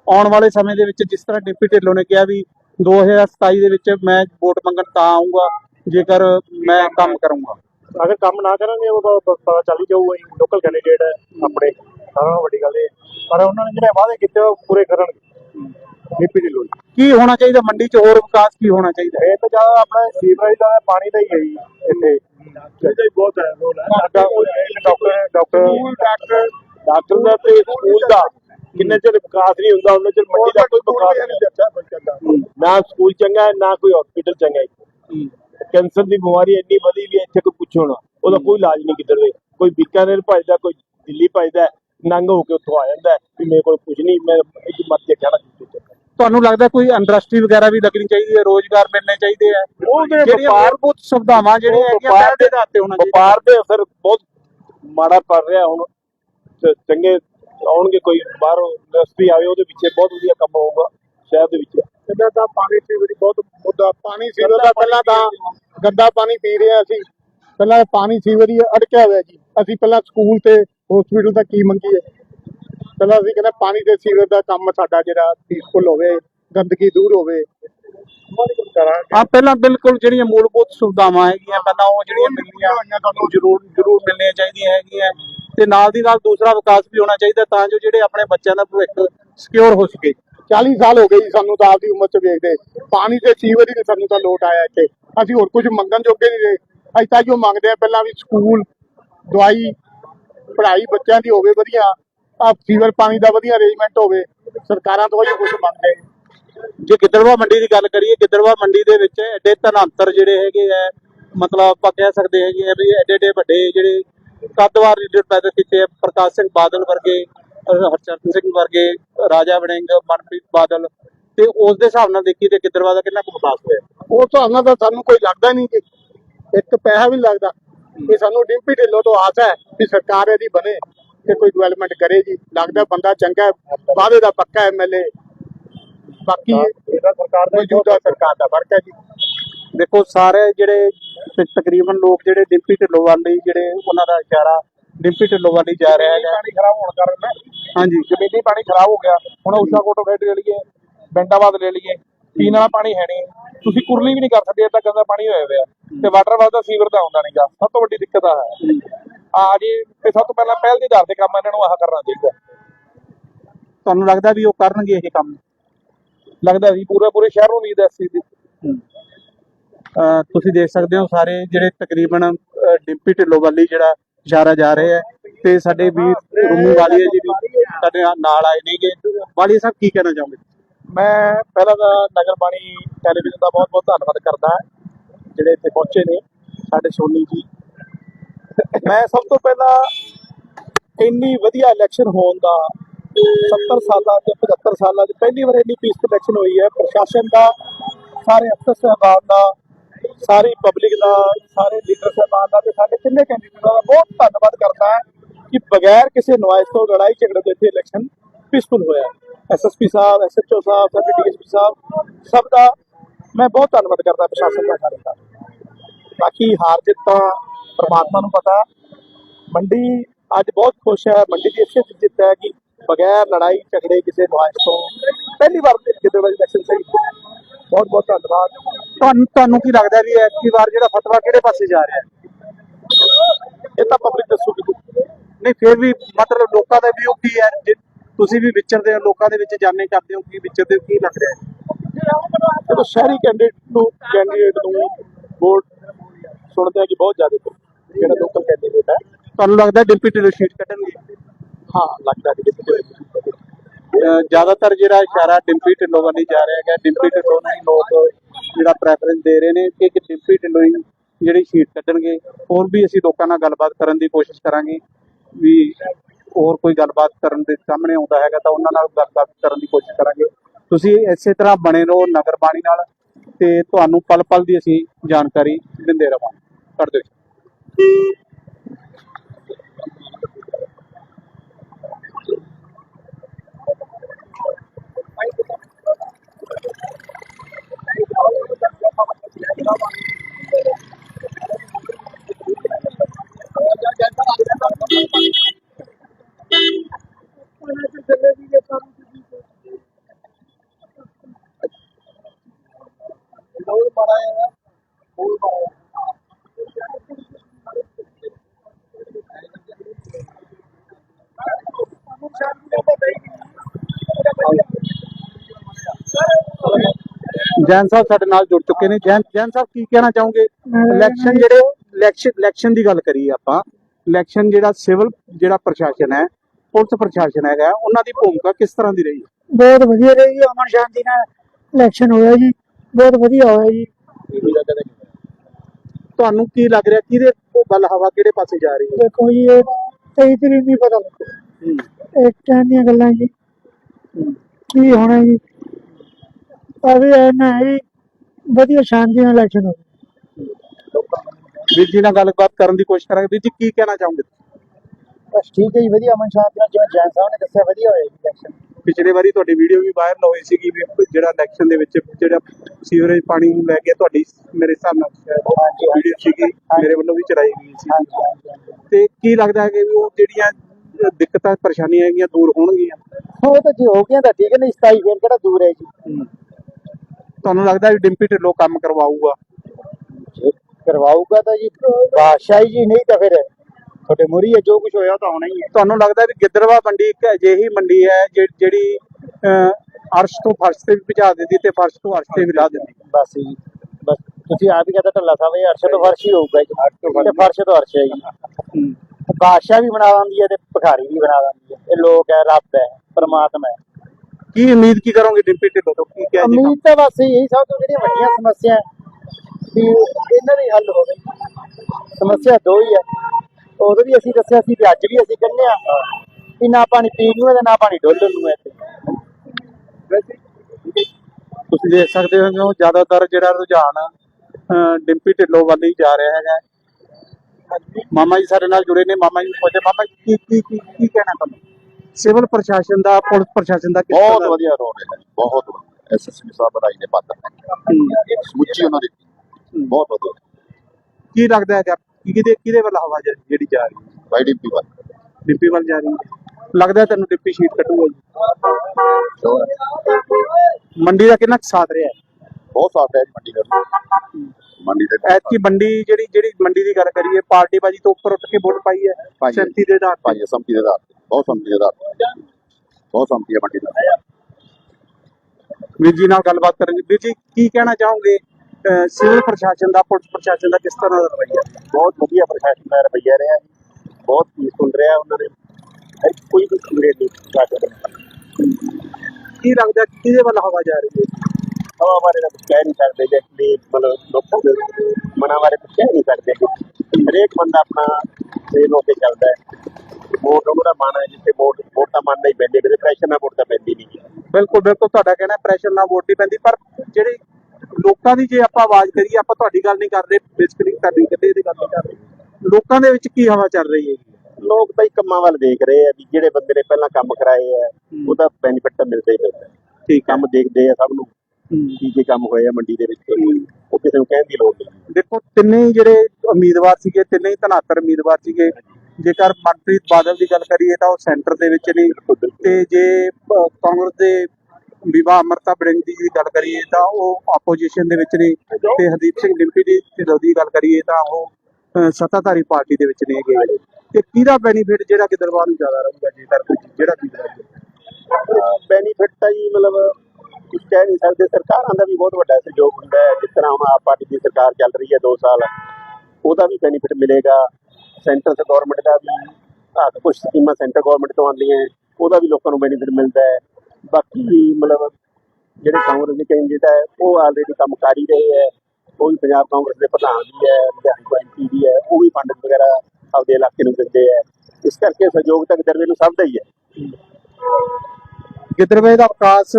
ਆਉਣ ਵਾਲੇ ਸਮੇਂ ਦੇ ਵਿੱਚ ਜਿਸ ਤਰ੍ਹਾਂ ਡਿੰਪੀ ਢਿੱਲੋਂ ਨੇ ਕਿਹਾ ਵੀ 2027 ਦੇ ਵਿੱਚ ਮੈਂ ਵੋਟ ਮੰਗਣ ਤਾਂ ਆਉਂਗਾ ਜੇਕਰ ਮੈਂ ਕੰਮ ਕਰੂੰਗਾ। ਅਗਰ ਕੰਮ ਨਾ ਕਰਾਂਗੇ ਉਹ ਪਤਾ ਚੱਲ ਹੀ ਜਾਊਗਾ ਜੀ ਲੋਕਲ ਕੈਂਡੀਡੇਟ ਹੈ ਆਪਣੇ ਨਾਲੋਂ ਵੱਡੀ ਗੱਲ ਇਹ। ਪਰ ਉਹਨਾਂ ਨੇ ਜਿਹੜੇ ਵਾਅਦੇ ਕੀਤੇ ਉਹ ਪੂਰੇ ਕਰਨਗੇ। ਡੀਪੀ ਦੀ ਲੋੜ ਕੀ ਹੋਣਾ ਚਾਹੀਦਾ ਮੰਡੀ 'ਚ ਹੋਰ ਵਿਕਾਸ ਕੀ ਹੋਣਾ ਚਾਹੀਦਾ? ਇਹ ਤਾਂ ਜ਼ਿਆਦਾ ਆਪਣਾ ਸੀਵਰੇਜ ਦਾ ਪਾਣੀ ਦਾ ਹੀ ਹੈ ਜੀ ਇੱਥੇ। ਇਹਦਾ ਹੀ ਬਹੁਤ ਹੈ ਰੋਲ ਹੈ। ਸਾਡਾ ਡਾਕਟਰ ਡਾਕਟਰ ਡਾਕਟਰ ਦਾ ਤੇ ਸਕੂਲ ਦਾ। ਕਿੰਨੇ ਚਿਰ ਵਿਕਾਸ ਨਹੀਂ ਹੁੰਦਾ ਉਹਨਾਂ ਚਿਰ ਮੰਡੀ ਦਾ ਕੋਈ ਵਿਕਾਸ ਨਹੀਂ ਨਾ ਸਕੂਲ ਚੰਗਾ ਹੈ ਨਾ ਕੋਈ ਹਸਪੀਟਲ ਚੰਗਾ ਹੈ। ਕੈਂਸਰ ਦੀ ਬਿਮਾਰੀ ਇੰਨੀ ਵਧੀ ਵੀ ਇੱਥੇ ਕੋਈ ਪੁੱਛੋ ਨਾ ਉਹਦਾ ਕੋਈ ਇਲਾਜ ਨਹੀਂ ਕਿੱਧਰ ਦੇ। ਕੋਈ ਬੀਕਾਨੇਰ ਭਜਦਾ ਕੋਈ ਦਿੱਲੀ ਭਜਦਾ ਨੰਗ ਹੋ ਕੇ ਉੱਥੋਂ ਆ ਜਾਂਦਾ ਵੀ ਮੇਰੇ ਕੋਲ ਕੁਝ ਨਹੀਂ ਮੈਂ ਇੱਕ ਮਤ ਕੇ ਕਹਿਣਾ ਤੁਹਾਨੂੰ ਲੱਗਦਾ ਕੋਈ ਇੰਡਸਟਰੀ ਵਗੈਰਾ ਵੀ ਲੱਗਣੀ ਚਾਹੀਦੀ ਹੈ ਰੋਜ਼ਗਾਰ ਮਿਲਣੇ ਚਾਹੀਦੇ ਆ ਉਹ ਜਿਹੜੇ ਜਿਹੜੀਆਂ ਵਪਾਰ ਮੂਲਭੂਤ ਸੁਵਿਧਾਵਾਂ ਜਿਹੜੀਆਂ ਹੈਗੀਆਂ ਵਪਾਰ ਦੇ ਆਧਾਰ ਤੇ ਹੋਣਾ ਚਾਹੀਦਾ ਵਪਾਰ ਦੇ ਅਸਰ ਬਹੁਤ ਮਾੜਾ ਪੜ ਰਿਹਾ ਹੁਣ। ਤੇ ਚੰਗੇ ਆਉਣਗੇ ਕੋਈ ਬਾਹਰੋਂ ਇੰਡਸਟਰੀ ਆਵੇ ਉਹਦੇ ਪਿੱਛੇ ਬਹੁਤ ਵਧੀਆ ਕੰਮ ਹੋਊਗਾ ਸ਼ਹਿਰ ਦੇ ਵਿੱਚ। ਇਹਦਾ ਤਾਂ ਪਾਣੀ ਸੀਵਰ ਦੀ ਬਹੁਤ ਮੁੱਦਾ ਪਾਣੀ ਸੀਵਰ ਦਾ ਪਹਿਲਾਂ ਤਾਂ ਗੰਦਾ ਪਾਣੀ ਪੀ ਰਹੇ ਅਸੀਂ। ਪਹਿਲਾਂ ਪਾਣੀ ਸੀਵਰ ਹੀ ਅੜਕਿਆ ਹੋਇਆ ਜੀ। ਅਸੀਂ ਪਹਿਲਾਂ ਸਕੂਲ ਤੇ ਹਸਪੀਟਲ ਦਾ ਕੀ ਮੰਗੀਏ? ਪਹਿਲਾਂ ਅਸੀਂ ਕਹਿੰਦੇ ਪਾਣੀ ਤੇ ਸੀਵਰ ਦਾ ਕੰਮ ਸਾਡਾ ਜਿਹੜਾ ਪੀਸਫੁਲ ਹੋਵੇ ਗੰਦਗੀ ਦੂਰ ਹੋਵੇ। ਹਾਂ ਪਹਿਲਾਂ ਬਿਲਕੁਲ ਜਿਹੜੀਆਂ ਮੂਲਭੂਤ ਸੁਵਿਧਾਵਾਂ ਹੈਗੀਆਂ ਪਹਿਲਾਂ ਉਹ ਜਿਹੜੀਆਂ ਮਿਲਣੀਆਂ ਤੁਹਾਨੂੰ ਜ਼ਰੂਰ ਜ਼ਰੂਰ ਮਿਲਣੀਆਂ ਚਾਹੀਦੀਆਂ ਹੈਗੀਆਂ। ਤੇ ਨਾਲ ਦੀ ਨਾਲ ਦੂਸਰਾ ਵਿਕਾਸ ਵੀ ਹੋਣਾ ਚਾਹੀਦਾ ਤਾਂ ਜੋ ਜਿਹੜੇ ਆਪਣੇ ਬੱਚਿਆਂ ਦਾ ਭਵਿੱਖ ਸਿਕਿਉਰ ਹੋ ਸਕੇ। 40 ਸਾਲ ਹੋ ਗਏ ਜੀ ਸਾਨੂੰ ਤਾਂ ਆਪਦੀ ਉਮਰ ਚ ਵੇਖਦੇ। ਪਾਣੀ ਤੇ ਸੀਵਰ ਹੀ ਨੀ ਸਾਨੂੰ ਤਾਂ ਲੋਟ ਆਇਆ ਇੱਥੇ। ਅਸੀਂ ਹੋਰ ਕੁਝ ਮੰਗਣ ਜੋਗੇ ਨਹੀਂ ਰਹੇ। ਅਸੀਂ ਤਾਂ ਜੋ ਮੰਗਦੇ ਆ ਪਹਿਲਾਂ ਵੀ ਸਕੂਲ ਦਵਾਈ ਪੜ੍ਹਾਈ ਬੱਚਿਆਂ ਦੀ ਹੋਵੇ ਵਧੀਆ ਆ ਸੀਵਰ ਪਾਣੀ ਦਾ ਵਧੀਆ ਅਰੇਂਜਮੈਂਟ ਹੋਵੇ ਸਰਕਾਰਾਂ ਤੋਂ ਹੀ ਕੁਝ ਮੰਗਦੇ ਜੇ ਗਿੱਦੜਵਾ ਮੰਡੀ ਦੀ ਗੱਲ ਕਰੀਏ ਗਿੱਦੜਵਾ ਮੰਡੀ ਦੇ ਵਿੱਚ ਐਡੇ ਧਨਾਂਤਰ ਜਿਹੜੇ ਹੈਗੇ ਆ ਮਤਲਬ ਆਪਾਂ ਕਹਿ ਸਕਦੇ ਹੈਗੇ ਆ ਵੀ ਐਡੇ ਐਡੇ ਵੱਡੇ ਜਿਹੜੇ ਕੱਦਵਾਰ ਲੀਡਰ ਪੈਦਾ ਕੀਤੇ ਪ੍ਰਕਾਸ਼ ਸਿੰਘ ਬਾਦਲ ਵਰਗੇ ਹਰਚਰਨ ਸਿੰਘ ਵਰਗੇ ਰਾਜਾ ਵੜਿੰਗ ਮਨਪ੍ਰੀਤ ਬਾਦਲ ਤੇ ਉਸ ਦੇ ਹਿਸਾਬ ਨਾਲ ਦੇਖੀ ਤੇ ਗਿੱਦੜਵਾ ਦਾ ਕਿੰਨਾ ਕੁ ਵਿਕਾਸ ਹੋਇਆ? ਉਹ ਨਾਲ ਤਾਂ ਸਾਨੂੰ ਕੋਈ ਲੱਗਦਾ ਨਹੀਂ ਕਿ ਇੱਕ ਪੈਸਾ ਵੀ ਲੱਗਦਾ। ਇਹ ਸਾਨੂੰ ਡਿੰਪੀ ਢਿੱਲੋਂ ਤੋਂ ਆਸ ਹੈ ਕਿ ਸਰਕਾਰ ਇਹਦੀ ਬਣੇ ਤੇ ਕੋਈ ਡਿਵੈਲਪਮੈਂਟ ਕਰੇ ਜੀ। ਲੱਗਦਾ ਬੰਦਾ ਚੰਗਾ ਹੈ ਵਾਅਦੇ ਦਾ ਪੱਕਾ ਐਮਐਲਏ ਬਾਕੀ ਇਹਦਾ ਸਰਕਾਰ ਦਾ ਮੌਜੂਦਾ ਸਰਕਾਰ ਦਾ ਫ਼ਰਕ ਹੈ ਜੀ। ਦੇਖੋ ਸਾਰੇ ਜਿਹੜੇ ਤ- ਤਕਰੀਬਨ ਲੋਕ ਜਿਹੜੇ ਡਿੰਪੀ ਢਿੱਲੋਂ ਵੱਲ ਹੀ ਜਿਹੜੇ ਉਹਨਾਂ ਦਾ ਇਸ਼ਾਰਾ ਡਿੰਪੀ ਢਿੱਲੋਂ ਵੱਲ ਹੀ ਜਾ ਰਿਹਾ ਹੈਗਾ। ਪਾਣੀ ਖਰਾਬ ਹੋਣ ਕਾਰਨ ਹਾਂਜੀ। ਜ਼ਮੀਨੀ ਪਾਣੀ ਖਰਾਬ ਹੋ ਗਿਆ। ਹੁਣ ਉਸ਼ਾ ਕੋਟੋ ਖੇਡ ਲੈ ਲਈਏ ਬੈਂਡਾਬਾਦ ਲੈ ਲਈਏ। ਪੀਣ ਵਾਲਾ ਪਾਣੀ ਹੈ ਨਹੀਂ। ਤੁਸੀਂ ਕੁਰਲੀ ਵੀ ਨਹੀਂ ਕਰ ਸਕਦੇ ਏਦਾਂ ਗੰਦਾ ਪਾਣੀ ਹੋਇਆ ਹੋਇਆ ਤੇ ਵਾਟਰ ਵਾਲ ਦਾ ਸੀਵਰ ਦਾ ਆਉਂਦਾ ਨਹੀਂਗਾ। ਸਭ ਤੋਂ ਵੱਡੀ ਦਿੱਕਤ ਆ ਹੈ। ਆ ਜੀ ਤੇ ਸਭ ਤੋਂ ਪਹਿਲਾਂ ਪਹਿਲ ਦੇ ਆਧਾਰ ਤੇ ਕੰਮ ਇਹਨਾਂ ਨੂੰ ਆਹ ਕਰਨਾ ਚਾਹੀਦਾ। ਤੁਹਾਨੂੰ ਲੱਗਦਾ ਵੀ ਉਹ ਕਰਨਗੇ ਇਹ ਕੰਮ? ਲੱਗਦਾ ਸੀ ਪੂਰੇ ਪੂਰੇ ਸ਼ਹਿਰ ਨੂੰ ਉਮੀਦ ਹੈ ਇਸ ਚੀਜ਼ ਦੀ। ਤੁਸੀਂ ਦੇਖ ਸਕਦੇ ਹੋ ਸਾਰੇ ਜਿਹੜੇ ਤਕਰੀਬਨ ਡਿੰਪੀ ਢਿੱਲੋਂ ਜਿਹੜਾ ਇਸ਼ਾਰਾ ਜਾ ਰਿਹਾ ਹੈ ਤੇ ਸਾਡੇ ਵੀਰ ਰੂਮੀ ਵਾਲੀਆ ਜੀ ਵੀ ਸਾਡੇ ਨਾਲ ਆਏ ਨੇਗੇ। ਵਾਲੀਆ ਸਾਹਿਬ, ਕੀ ਕਹਿਣਾ ਚਾਹੋਗੇ? ਮੈਂ ਪਹਿਲਾਂ ਤਾਂ ਨਗਰ ਬਾਣੀ ਟੈਲੀਵਿਜ਼ਨ ਦਾ ਬਹੁਤ ਬਹੁਤ ਧੰਨਵਾਦ ਕਰਦਾ ਜਿਹੜੇ ਇੱਥੇ ਪਹੁੰਚੇ ਨੇ ਸਾਡੇ ਸੋਨੀ ਜੀ। ਮੈਂ ਸਭ ਤੋਂ ਪਹਿਲਾਂ ਇੰਨੀ ਵਧੀਆ ਇਲੈਕਸ਼ਨ ਹੋਣ ਦਾ 70 ਸਾਲਾਂ ਤੇ 75 ਸਾਲਾਂ 'ਚ ਪਹਿਲੀ ਵਾਰ ਇੰਨੀ ਪੀਸਫੁਲ ਇਲੈਕਸ਼ਨ ਹੋਈ ਹੈ। ਪ੍ਰਸ਼ਾਸਨ ਦਾ, ਸਾਰੇ ਅਫਸਰ ਸਾਹਿਬਾਨ ਦਾ ਸਾਰੀ ਪਬਲਿਕ ਦਾ, ਸਾਰੇ ਲੀਡਰ ਸਾਹਿਬਾਨ ਦਾ ਤੇ ਸਾਡੇ ਕਿੰਨੇ ਕੈਂਡੀਡੇਟਾਂ ਦਾ ਬਹੁਤ ਧੰਨਵਾਦ ਕਰਦਾ ਕਿ ਬਗੈਰ ਕਿਸੇ ਨੁਆਇਸ ਤੋਂ ਲੜਾਈ ਝਗੜੇ ਤੋਂ ਇੱਥੇ ਇਲੈਕਸ਼ਨ ਪੀਸਫੁਲ ਹੋਇਆ। ਐਸਐਸਪੀ ਸਾਹਿਬ ਐਸਐਚਓ ਸਾਹਿਬ, ਸਾਡੇ ਡੀਐਸਪੀ ਸਾਹਿਬ, ਸਭ ਦਾ ਮੈਂ ਬਹੁਤ ਧੰਨਵਾਦ ਕਰਦਾ ਪ੍ਰਸ਼ਾਸਨ ਦਾ ਸਾਰੇ ਦਾ। ਬਾਕੀ ਹਾਰ ਜਿੱਤ ਤਾਂ ਪਰਮਾਤਮਾ ਨੂੰ ਪਤਾ। ਮੰਡੀ ਅੱਜ ਬਹੁਤ ਖੁਸ਼ ਹੈ। ਮੰਡੀ ਦੀ ਅੱਛੀ ਜਿੱਤ ਹੈ ਕਿ ਬਗੈਰ ਲੜਾਈ ਝਗੜੇ ਕਿਸੇ ਨੁਮਾਇਸ਼ ਤੋਂ ਪਹਿਲੀ ਵਾਰ ਗਿੱਦੜਬਾਜੀ ਇਲੈਕਸ਼ਨ ਸਹੀ ਬਹੁਤ ਬਹੁਤ ਧੰਨਵਾਦ। ਤੁਹਾਨੂੰ ਤੁਹਾਨੂੰ ਕੀ ਲੱਗਦਾ ਵੀ ਐਤਕੀ ਵਾਰ ਜਿਹੜਾ ਫਤਵਾ ਕਿਹੜੇ ਪਾਸੇ ਜਾ ਰਿਹਾ? ਹੈ ਇਹ ਤਾਂ ਪਬਲਿਕ ਦੱਸੂਗੀ। ਨਹੀਂ ਫਿਰ ਵੀ ਮਤਲਬ ਲੋਕਾਂ ਦਾ ਵੀ ਉਹ ਕੀ ਹੈ? ਤੁਸੀਂ ਵੀ ਵਿਚਰਦੇ ਹੋ ਲੋਕਾਂ ਦੇ ਵਿੱਚ ਜਾਣੇ ਕਰਦੇ ਹੋ ਕੀ ਵਿਚਰਦੇ ਹੋ ਕੀ ਲੱਗ ਰਿਹਾ ਹੈ? ਜਦੋਂ ਸ਼ਹਿਰੀ ਕੈਂਡੀਡੇਟ ਨੂੰ ਕੈਂਡੀਡੇਟ ਨੂੰ ਵੋਟ ਸੁਣਦੇ ਆ ਕਿ ਬਹੁਤ ਜ਼ਿਆਦਾ ਜਿਹੜਾ ਲੋਕਲ ਕੈਂਡੀਡੇਟ ਹੈ। ਤੁਹਾਨੂੰ ਲੱਗਦਾ ਡਿੰਪੀ ਢਿੱਲੋਂ ਸ਼ੀਟ ਕੱਢਣਗੇ? ਹਾਂ ਲੱਗਦਾ ਕਿਤੇ ਅਹ ਜ਼ਿਆਦਾਤਰ ਜਿਹੜਾ ਇਸ਼ਾਰਾ ਡਿੰਪੀ ਢਿੱਲੋਂ ਵੱਲ ਹੀ ਜਾ ਰਿਹਾ ਹੈਗਾ। ਡਿੰਪੀ ਢਿੱਲੋਂ ਨੂੰ ਹੀ ਲੋਕ ਜਿਹੜਾ ਪ੍ਰੈਫਰੈਂਸ ਦੇ ਰਹੇ ਨੇ ਕਿ ਕਿ ਡਿੰਪੀ ਢਿੱਲੋਂ ਜਿਹੜੀ ਸ਼ੀਟ ਕੱਢਣਗੇ, ਹੋਰ ਵੀ ਅਸੀਂ ਲੋਕਾਂ ਨਾਲ ਗੱਲਬਾਤ ਕਰਨ ਦੀ ਕੋਸ਼ਿਸ਼ ਕਰਾਂਗੇ, ਵੀ ਹੋਰ ਕੋਈ ਗੱਲਬਾਤ ਕਰਨ ਦੇ ਸਾਹਮਣੇ ਆਉਂਦਾ ਹੈਗਾ ਤਾਂ ਉਹਨਾਂ ਨਾਲ ਗੱਲਬਾਤ ਕਰਨ ਦੀ ਕੋਸ਼ਿਸ਼ ਕਰਾਂਗੇ। ਤੁਸੀਂ ਇਸੇ ਤਰ੍ਹਾਂ ਬਣੇ ਰਹੋ ਨਗਰ ਬਾਣੀ ਨਾਲ ਤੇ ਤੁਹਾਨੂੰ ਪਲ ਪਲ ਦੀ ਅਸੀਂ ਜਾਣਕਾਰੀ ਦਿੰਦੇ ਰਵਾਂਗੇ। ਕਰਦੇ ਰਹੋ ਜੈਨ ਸਾਹਿਬ ਸਾਡੇ ਨਾਲ ਜੁੜ ਚੁੱਕੇ ਨੇ। ਜੈਨ ਜੈਨ ਸਾਹਿਬ ਕੀ ਕਹਿਣਾ ਚਾਹੋਗੇ? ਇਲੈਕਸ਼ਨ ਜਿਹੜੇ ਇਲੈਕਸ਼ਨ ਇਲੈਕਸ਼ਨ ਦੀ ਗੱਲ ਕਰੀਏ ਆਪਾਂ। ਇਲੈਕਸ਼ਨ ਜਿਹੜਾ ਸਿਵਲ ਜਿਹੜਾ ਪ੍ਰਸ਼ਾਸਨ ਹੈ ਪੁਲਿਸ ਪ੍ਰਸ਼ਾਸਨ ਹੈਗਾ ਉਹਨਾਂ ਦੀ ਭੂਮਿਕਾ ਕਿਸ ਤਰ੍ਹਾਂ ਦੀ ਰਹੀ ਬਹੁਤ ਵਧੀਆ ਰਹੀ ਜੀ ਅਮਨ ਸ਼ਾਂਤੀ ਨਾਲ ਇਲੈਕਸ਼ਨ ਹੋਇਆ ਜੀ। ਬਹੁਤ ਵਧੀਆ ਹੋਇਆ ਜੀ। ਤੁਹਾਨੂੰ ਕੀ ਲੱਗ ਰਿਹਾ? ਕਿਹਦੇ ਵੱਲ ਹਵਾ ਕਿਹੜੇ ਪਾਸੇ ਜਾ ਰਹੀ ਹੈ? ਦੇਖੋ ਜੀ ਇਹ ਕਈ ਤਰੀਕ ਨਹੀਂ ਪਤਾ ਲੱਗਦਾ ਇੱਕ ਟਾਈਮ ਦੀਆਂ ਗੱਲਾਂ ਜੀ। ਕੀ ਹੋਣਾ ਜੀ? ਅਭੀ ਇਹਨਾਂ ਹੈ ਵਧੀਆ ਸ਼ਾਂਤੀ ਨਾਲ ਇਲੈਕਸ਼ਨ ਹੋ ਵੀਰ ਜੀ ਨਾਲ ਗੱਲਬਾਤ ਕਰਨ ਦੀ ਕੋਸ਼ਿਸ਼ ਕਰਾਂਗੇ। ਵੀਰ ਜੀ ਕੀ ਕਹਿਣਾ ਚਾਹੋਗੇ? ਬਸ ਠੀਕ ਹੈ ਜੀ ਵਧੀਆ। ਅਮਨ ਸ਼ਾਂਤੀ ਨਾਲ ਜਿਵੇਂ ਜੈਨ ਸਾਹਿਬ ਨੇ ਦੱਸਿਆ ਵਧੀਆ ਹੋਇਆ ਜੀ ਇਲੈਕਸ਼ਨ ਪਿਛਲੇ ਵਾਰੀ ਤੁਹਾਡੀ ਵੀਡੀਓ ਵੀ ਵਾਇਰਲ ਹੋਈ ਸੀਗੀ ਵੀ ਜਿਹੜਾ ਇਲੈਕਸ਼ਨ ਦੇ ਵਿੱਚ ਜਿਹੜਾ ਸੀਵਰੇਜ ਪਾਣੀ ਨੂੰ ਲੈ ਕੇ ਤੁਹਾਡੀ ਮੇਰੇ ਹਿਸਾਬ ਨਾਲ ਵੀਡੀਓ ਸੀਗੀ ਮੇਰੇ ਵੱਲੋਂ ਵੀ ਚਲਾਈ ਗਈ ਸੀ। ਤੇ ਕੀ ਲੱਗਦਾ ਹੈ ਕਿ ਉਹ ਜਿਹੜੀਆਂ ਦਿੱਕਤਾਂ ਪਰੇਸ਼ਾਨੀਆਂ ਹੈਗੀਆਂ ਦੂਰ ਹੋਣਗੀਆਂ? ਉਹ ਤਾਂ ਜੀ ਹੋ ਗਿਆ ਤਾਂ ਠੀਕ ਹੈ ਨਹੀਂ 27 ਫੇਰ ਕਿਹੜਾ ਦੂਰ ਹੈ ਜੀ। ਤੁਹਾਨੂੰ ਲੱਗਦਾ ਵੀ ਡਿੰਪੀ ਢਿੱਲੋਂ ਕੰਮ ਕਰਵਾਊਗਾ? ਜੇ ਕਰਵਾਊਗਾ ਤਾਂ ਜੀ ਬਾਦਸ਼ਾਹੀ ਜੀ ਨਹੀਂ ਤਾਂ ਫਿਰ ਤੁਹਾਡੇ ਮੁਰੀ ਹੈ ਜੋ ਕੁਝ ਹੋਇਆ ਤਾਂ ਹੋਣਾ ਹੀ ਹੈ। ਤੁਹਾਨੂੰ ਲੱਗਦਾ ਵੀ ਗਿੱਦੜਵਾ ਮੰਡੀ ਇੱਕ ਅਜਿਹੀ ਮੰਡੀ ਹੈ ਜਿਹੜੀ ਅਰਸ਼ ਤੋਂ ਫਰਸ਼ ਤੇ ਵੀ ਭਜਾ ਦਿੰਦੀ ਤੇ ਫਰਸ਼ ਤੋਂ ਅਰਸ਼ ਤੇ ਵੀ ਲਾ ਦਿੰਦੀ? ਬਸ ਜੀ ਬਸ ਤੁਸੀਂ ਆਪ ਹੀ ਕਹਿੰਦਾ ਢੱਲਾ ਸਾਹਿਬ ਇਹ ਅਰਸ਼ ਤੋਂ ਫਰਸ਼ ਹੀ ਹੋਊਗਾ ਜੀ। ਤੇ ਫਰਸ਼। ਤੋਂ ਅਰਸ਼ ਹੈ ਜੀ। ਬਾਦਸ਼ਾਹ ਵੀ ਬਣਾ ਦਿੰਦੀ ਹੈ ਤੇ ਭਿਖਾਰੀ ਵੀ ਬਣਾ ਦਿੰਦੀ ਹੈ। ਇਹ ਲੋਕ ਹੈ ਰੱਬ ਹੈ ਪਰਮਾਤਮਾ ਹੈ। ਕੀ ਉਮੀਦ ਕੀ ਕਰੋਗੇ ਡਿੰਪੀ ਢਿੱਲੋਂ ਤੋਂ? ਕੀ ਕਿਹਾ ਉਮੀਦ ਤਾਂ ਬਸ ਇਹੀ ਸਭ ਤੋਂ ਜਿਹੜੀਆਂ ਵੱਡੀਆਂ ਸਮੱਸਿਆ ਵੀ ਇਹਨਾਂ ਦੀ ਹੱਲ ਹੋਵੇ। ਸਮੱਸਿਆ ਦੋ ਹੀ ਹੈ ਉਦੋਂ ਵੀ ਅਸੀਂ ਦੱਸਿਆ ਸੀ ਤੇ ਅੱਜ ਵੀ ਅਸੀਂ ਕਹਿੰਦੇ ਆ ਕਿ ਨਾ ਪਾਣੀ ਪੀਣ ਨੂੰ ਹੈ ਤੇ ਨਾ ਪਾਣੀ ਡੋਲਣ ਨੂੰ ਹੈ। ਇੱਥੇ। ਤੁਸੀਂ ਦੇਖ ਸਕਦੇ ਹੋ ਜ਼ਿਆਦਾਤਰ ਜਿਹੜਾ ਰੁਝਾਨ ਡਿੰਪੀ ਢਿੱਲੋਂ ਵੱਲ ਹੀ ਜਾ ਰਿਹਾ ਹੈਗਾ। ਮਾਮਾ ਜੀ ਸਾਡੇ ਨਾਲ ਜੁੜੇ ਨੇ ਮਾਮਾ ਜੀ ਪੁੱਛਦੇ ਮਾਮਾ ਕੀ ਕੀ ਕੀ ਕਹਿਣਾ ਤੁਹਾਨੂੰ? ਸਿਵਲ ਪ੍ਰਸ਼ਾਸਨ ਦਾ ਪੁਲਿਸ ਪ੍ਰਸ਼ਾਸਨ ਦਾ ਕਿਸ ਤਰ੍ਹਾਂ ਬਹੁਤ ਵਧੀਆ ਰੋਲ ਹੈ ਬਹੁਤ ਵਧੀਆ। ਐਸਐਸਪੀ ਸਾਹਿਬ ਬਣਾਈ ਨੇ ਪਾਤਰ ਹੂੰ। ਸਮੁੱਚੀ ਉਹਨਾਂ ਦੀ। ਬਹੁਤ ਵਧੀਆ। ਕੀ ਲੱਗਦਾ ਹੈਗਾ ਕਿ ਕਿਹਦੇ ਕਿਹਦੇ ਵੱਲ ਹਵਾ ਜਾ- ਜਿਹੜੀ ਜਾ ਰਹੀ ਹੈ? ਵਾਈਡੀਪੀ ਵੱਲ। ਡਿੰਪੀ ਵੱਲ ਜਾ ਰਹੀ ਹੈ। ਲੱਗਦਾ ਤੈਨੂੰ ਡਿੰਪੀ ਸ਼ੀਟ ਕੱਢੂਗਾ ਜੀ? ਸ਼ੋਰ ਮੰਡੀ ਦਾ ਕਿੰਨਾ ਕੁ ਸਾਥ ਰਿਹਾ ਹੈ? ਬਹੁਤ ਸਾਥ ਹੈ ਜੀ ਮੰਡੀ ਦਾ। ਮੰਡੀ ਦੇ ਐਤਕੀ ਮੰਡੀ ਜਿਹੜੀ ਜਿਹੜੀ ਮੰਡੀ ਦੀ ਗੱਲ ਕਰੀਏ ਪਾਰਟੀ ਬਾਜੀ ਤੋਂ ਉੱਪਰ ਉੱਠ ਕੇ ਵੋਟ ਪਾਈ ਹੈ ਪਾਈ ਹੈ। ਦੇ ਆਧਾਰ ਤੇ। ਭਾਈ ਸੰਪਤੀ ਦੇ ਆਧਾਰ ਤੇ। ਬਹੁਤ ਸੰਪਤੀ ਦੇ ਬਹੁਤ ਸੰਪਤੀ ਮੰਡੀ ਦਾ। ਵੀਰ ਜੀ ਨਾਲ ਗੱਲਬਾਤ ਕਰਾਂਗੇ। ਵੀਰ ਜੀ ਕੀ ਕਹਿਣਾ ਚਾਹੋਗੇ? ਸਿਵਲ ਪ੍ਰਸ਼ਾਸਨ ਦਾ ਪੁਲਿਸ ਪ੍ਰਸ਼ਾਸਨ ਦਾ ਕਿਸ ਤਰ੍ਹਾਂ ਦਾ ਰਵੱਈਆ? ਬਹੁਤ ਵਧੀਆ ਪ੍ਰਸ਼ਾਸਨ ਦਾ ਰਵੱਈਆ ਰਿਹਾ ਬਹੁਤ ਪੀਸਫੁਲ ਰਿਹਾ ਉਹਨਾਂ ਨੇ ਕੋਈ ਵੀ ਕੰਪਲੇਂਟ ਨਹੀਂ ਕੀ ਲੱਗਦਾ ਕਿਹਦੇ ਵੱਲ ਹਵਾ ਜਾ ਰਹੀ ਹੈ? ਹਵਾ ਬਾਰੇ ਤਾਂ ਕੁਝ ਕਹਿ ਨਹੀਂ ਸਕਦੇ ਜੇ ਲਈ ਮਤਲਬ ਲੋਕਾਂ ਦੇ ਮਨਾਂ ਬਾਰੇ ਕੁਝ ਕਹਿ ਨਹੀਂ ਸਕਦੇ ਹਰੇਕ ਬੰਦਾ ਆਪਣਾ ਸੇਵ ਹੋ ਕੇ ਚੱਲਦਾ ਹੈ। ਵੋਟ ਉਹਦਾ ਮਨ ਹੈ ਜਿੱਥੇ ਵੋਟ ਵੋਟ ਤਾਂ ਮੰਨਣਾ ਹੀ ਪੈਂਦੀ ਪ੍ਰੈਸ਼ਰ ਨਾਲ ਵੋਟ ਤਾਂ ਪੈਂਦੀ ਨਹੀਂ ਹੈ। ਬਿਲਕੁਲ ਬਿਲਕੁਲ ਤੁਹਾਡਾ ਕਹਿਣਾ ਪ੍ਰੈਸ਼ਰ ਨਾਲ ਵੋਟ ਨਹੀਂ ਪੈਂਦੀ ਪਰ ਜਿਹੜੇ ਲੋਕਾਂ ਦੀ ਜੇ ਆਪਾਂ ਆਵਾਜ਼ ਕਰੀਏ ਆਪਾਂ ਤੁਹਾਡੀ ਗੱਲ ਨਹੀਂ ਕਰ ਰਹੇ ਬੇਸਿਕਲੀ ਤੁਹਾਡੀ ਕਿਤੇ ਇਹਦੀ ਗੱਲ ਨਹੀਂ ਕਰ ਰਹੇ। ਲੋਕਾਂ ਦੇ ਵਿੱਚ ਕੀ ਹਵਾ ਚੱਲ ਰਹੀ ਹੈ ਲੋਕ ਤਾਂ ਹੀ ਕੰਮਾਂ ਵੱਲ ਦੇਖ ਰਹੇ ਆ ਵੀ ਜਿਹੜੇ ਬੰਦੇ ਨੇ ਪਹਿਲਾਂ ਕੰਮ ਕਰਾਏ ਆ ਉਹਦਾ ਬੈਨੀਫਿਟ ਤਾਂ ਮਿਲਦਾ ਹੀ ਮਿਲਦਾ। ਠੀਕ ਕੰਮ ਦੇਖਦੇ ਆ ਸਭ ਨੂੰ। ਕੀ ਕੀ ਕੰਮ ਹੋਏ ਆ ਮੰਡੀ ਦੇ ਵਿੱਚ? ਉਹ ਕਿਸੇ ਨੂੰ ਕਹਿਣ ਦੀ ਲੋੜ ਨਹੀਂ। ਦੇਖੋ ਤਿੰਨੇ ਹੀ ਜਿਹੜੇ ਉਮੀਦਵਾਰ ਸੀਗੇ ਤਿੰਨੇ ਹੀ ਧਨਾਤਰ ਉਮੀਦਵਾਰ ਸੀਗੇ। ਜੇਕਰ ਮਨਪ੍ਰੀਤ ਬਾਦਲ ਦੀ ਗੱਲ ਕਰੀਏ ਤਾਂ ਉਹ ਸੈਂਟਰ ਦੇ ਵਿੱਚ ਨੇ। ਤੇ ਜੇ ਕਾਂਗਰਸ ਦੇ ਵਿਵਾ ਅਮਰਤਾ ਬੜਿੰਗ ਦੀ ਜੀ ਗੱਲ ਕਰੀਏ ਤਾਂ ਉਹ ਆਪੋਜੀਸ਼ਨ ਦੇ ਵਿੱਚ ਨੇ। ਤੇ ਹਰਦੀਪ ਸਿੰਘ ਡਿੰਪੀ ਦੀ ਦੀ ਗੱਲ ਕਰੀਏ ਤਾਂ ਉਹ ਸੱਤਾਧਾਰੀ ਪਾਰਟੀ ਦੇ ਵਿੱਚ ਨੇ ਹੈਗੇ। ਤੇ ਕਿਹਦਾ ਬੈਨੀਫਿਟ ਜਿਹੜਾ ਗਿੱਦੜਬਾਹ ਨੂੰ ਜ਼ਿਆਦਾ ਰਹੂਗਾ ਜੇਕਰ ਕੋਈ ਜਿਹੜਾ ਵੀ। ਬੈਨੀਫਿਟ ਤਾਂ ਜੀ ਮਤਲਬ ਕੁਝ ਕਹਿ ਨਹੀਂ ਸਕਦੇ। ਸਰਕਾਰਾਂ ਦਾ ਵੀ ਬਹੁਤ ਵੱਡਾ ਸਹਿਯੋਗ ਹੁੰਦਾ ਹੈ। ਜਿਸ ਤਰ੍ਹਾਂ ਹੁਣ ਆਪ ਪਾਰਟੀ ਦੀ ਸਰਕਾਰ ਚੱਲ ਰਹੀ ਹੈ 2 ਸਾਲ, ਉਹਦਾ ਵੀ ਬੈਨੀਫਿਟ ਮਿਲੇਗਾ। ਸੈਂਟਰ ਗਵਰਨਮੈਂਟ ਦਾ ਵੀ ਕੁਝ ਸਕੀਮਾਂ ਸੈਂਟਰ ਗਵਰਨਮੈਂਟ ਤੋਂ ਆਉਂਦੀਆਂ ਉਹਦਾ ਵੀ ਲੋਕਾਂ ਨੂੰ ਬੈਨੀਫਿਟ ਮਿਲਦਾ ਹੈ। ਬਾਕੀ ਮਤਲਬ ਜਿਹੜੇ ਕਾਂਗਰਸ ਦੇ ਕੈਂਡੀਡੇਟ ਹੈ, ਉਹ ਆਲਰੇਡੀ ਕੰਮ ਕਰ ਹੀ ਰਹੇ ਹੈ। ਉਹ ਵੀ ਪੰਜਾਬ ਕਾਂਗਰਸ ਦੇ ਪ੍ਰਧਾਨ ਵੀ ਹੈ, ਲੁਧਿਆਣੇ ਤੋਂ ਐਮਪੀ ਵੀ ਹੈ, ਉਹ ਵੀ ਫੰਡ ਵਗੈਰਾ ਆਪਦੇ ਇਲਾਕੇ ਨੂੰ ਦਿੰਦੇ ਹੈ। ਇਸ ਕਰਕੇ ਸਹਿਯੋਗ ਤੱਕ ਦਰਵੇ ਨੂੰ ਸਭ ਦਾ ਹੀ ਹੈ। ਗਿੱਦੜਬਾਹ ਦਾ ਵਿਕਾਸ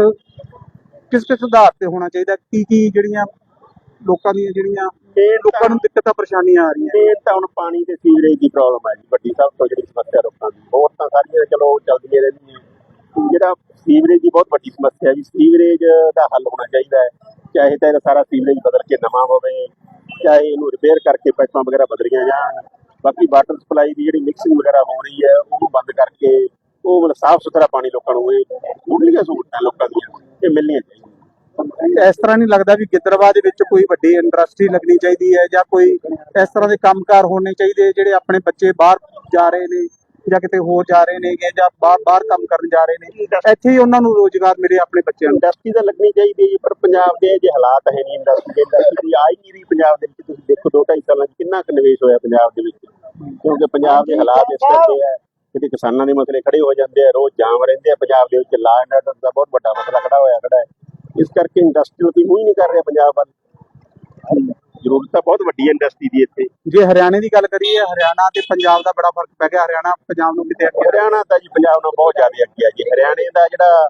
ਕਿਸ ਕਿਸ ਆਧਾਰ ਤੇ ਹੋਣਾ ਚਾਹੀਦਾ? ਕੀ ਕੀ ਜਿਹੜੀਆਂ ਲੋਕਾਂ ਦੀਆਂ ਜਿਹੜੀਆਂ ਲੋਕਾਂ ਨੂੰ ਦਿੱਕਤਾਂ ਪਰੇਸ਼ਾਨੀਆਂ ਆ ਰਹੀਆਂ? ਮੇਨ ਤਾਂ ਹੁਣ ਪਾਣੀ ਤੇ ਸੀਵਰੇਜ ਦੀ ਪ੍ਰੋਬਲਮ ਹੈ ਜੀ। ਵੱਡੀ ਸਭ ਤੋਂ ਜਿਹੜੀ ਸਮੱਸਿਆ ਲੋਕਾਂ ਦੀ। ਹੋਰ ਤਾਂ ਸਾਰੀਆਂ ਚਲੋ ਚੱਲਦੀਆਂ ਰਹਿੰਦੀਆਂ। ਜਿਹੜਾ ਸੀਵਰੇਜ ਦੀ ਬਹੁਤ ਵੱਡੀ ਸਮੱਸਿਆ ਹੈ ਜੀ। ਸੀਵਰੇਜ ਦਾ ਹੱਲ ਹੋਣਾ ਚਾਹੀਦਾ ਹੈ। ਚਾਹੇ ਤਾਂ ਇਹਦਾ ਸਾਰਾ ਸੀਵਰੇਜ ਬਦਲ ਕੇ ਨਵਾਂ ਹੋਵੇ ਚਾਹੇ ਇਹਨੂੰ ਰਿਪੇਅਰ ਕਰਕੇ ਪਾਈਪਾਂ ਵਗੈਰਾ ਬਦਲੀਆਂ ਜਾਣ। ਬਾਕੀ ਵਾਟਰ ਸਪਲਾਈ ਦੀ ਜਿਹੜੀ ਮਿਕਸਿੰਗ ਵਗੈਰਾ ਹੋ ਰਹੀ ਹੈ ਉਹਨੂੰ ਬੰਦ ਕਰਕੇ ਉਹ ਮਤਲਬ ਸਾਫ਼ ਸੁਥਰਾ ਪਾਣੀ ਲੋਕਾਂ ਨੂੰ ਇਹ ਮੁੱਢਲੀਆਂ ਸਹੂਲਤਾਂ ਲੋਕਾਂ ਦੀਆਂ ਇਹ ਮਿਲਣੀਆਂ ਚਾਹੀਦੀਆਂ। ਇਸ ਤਰ੍ਹਾਂ ਨਹੀਂ ਲੱਗਦਾ ਵੀ ਗਿੱਦੜਬਾਹ ਦੇ ਵਿੱਚ ਕੋਈ ਵੱਡੀ ਇੰਡਸਟਰੀ ਲੱਗਣੀ ਚਾਹੀਦੀ ਹੈ ਜਾਂ ਕੋਈ ਇਸ ਤਰ੍ਹਾਂ ਦੇ ਕੰਮਕਾਰ ਹੋਣੇ ਚਾਹੀਦੇ ਜਿਹੜੇ ਆਪਣੇ ਬੱਚੇ ਬਾਹਰ ਜਾ ਰਹੇ ਨੇ ਜਾਂ ਕਿਤੇ ਹੋਰ ਜਾ ਰਹੇ ਨੇ ਜਾਂ ਬਾਹਰ ਬਾਹਰ ਕੰਮ ਕਰਨ ਜਾ ਰਹੇ ਨੇ। ਇੱਥੇ ਹੀ ਉਹਨਾਂ ਨੂੰ ਰੋਜ਼ਗਾਰ ਮਿਲੇ ਆਪਣੇ ਬੱਚਿਆਂ ਨੂੰ। ਇੰਡਸਟਰੀ ਤਾਂ ਲੱਗਣੀ ਚਾਹੀਦੀ ਹੈ ਜੀ, ਪਰ ਪੰਜਾਬ ਦੇ ਜੇ ਹਾਲਾਤ ਹੈ ਨਹੀਂ ਇੰਡਸਟਰੀ ਦੇ ਇੰਡਸਟਰੀ ਦੀ ਆ ਹੀ ਨਹੀਂ ਰਹੀ ਪੰਜਾਬ ਦੇ ਵਿੱਚ ਤੁਸੀਂ ਦੇਖੋ ਦੋ ਢਾਈ ਸਾਲਾਂ 'ਚ ਕਿੰਨਾ ਕੁ ਨਿਵੇਸ਼ ਹੋਇਆ ਪੰਜਾਬ ਦੇ ਵਿੱਚ। ਕਿਉਂਕਿ ਪੰਜਾਬ ਦੇ ਹਾਲਾਤ ਇਸ ਕਰਕੇ ਹੈ। ਕਿਤੇ ਕਿਸਾਨਾਂ ਦੇ ਮਸਲੇ ਖੜੇ ਹੋ ਜਾਂਦੇ ਆ ਰੋਜ਼ ਜਾਮ ਰਹਿੰਦੇ ਆ ਪੰਜਾਬ ਦੇ ਵਿੱਚ ਲਾ ਐਂਡ ਆਰਡਰ ਦਾ ਬਹੁਤ ਵੱਡਾ ਮਸਲਾ ਖੜਾ ਹੋਇਆ ਖੜਾ ਹੈ। ਇਸ ਕਰਕੇ ਇੰਡਸਟਰੀ ਦੀ ਮੂੰਹ ਹੀ ਨਹੀਂ ਕਰ ਰਿਹਾ ਪੰਜਾਬ ਵੱਲ। ਜ਼ਰੂਰਤ ਤਾਂ ਬਹੁਤ ਵੱਡੀ ਹੈ ਇੰਡਸਟਰੀ ਦੀ ਇੱਥੇ। ਜੇ ਹਰਿਆਣੇ ਦੀ ਗੱਲ ਕਰੀਏ ਹਰਿਆਣਾ ਤੇ ਪੰਜਾਬ ਦਾ ਬੜਾ ਫ਼ਰਕ ਪੈ ਗਿਆ। ਹਰਿਆਣਾ ਪੰਜਾਬ ਨੂੰ ਕਿਤੇ ਅੱਗੇ ਹਰਿਆਣਾ ਤਾਂ ਜੀ ਪੰਜਾਬ ਨਾਲੋਂ ਬਹੁਤ ਜ਼ਿਆਦਾ ਅੱਗੇ ਹੈ ਜੀ। ਹਰਿਆਣੇ ਦਾ ਜਿਹੜਾ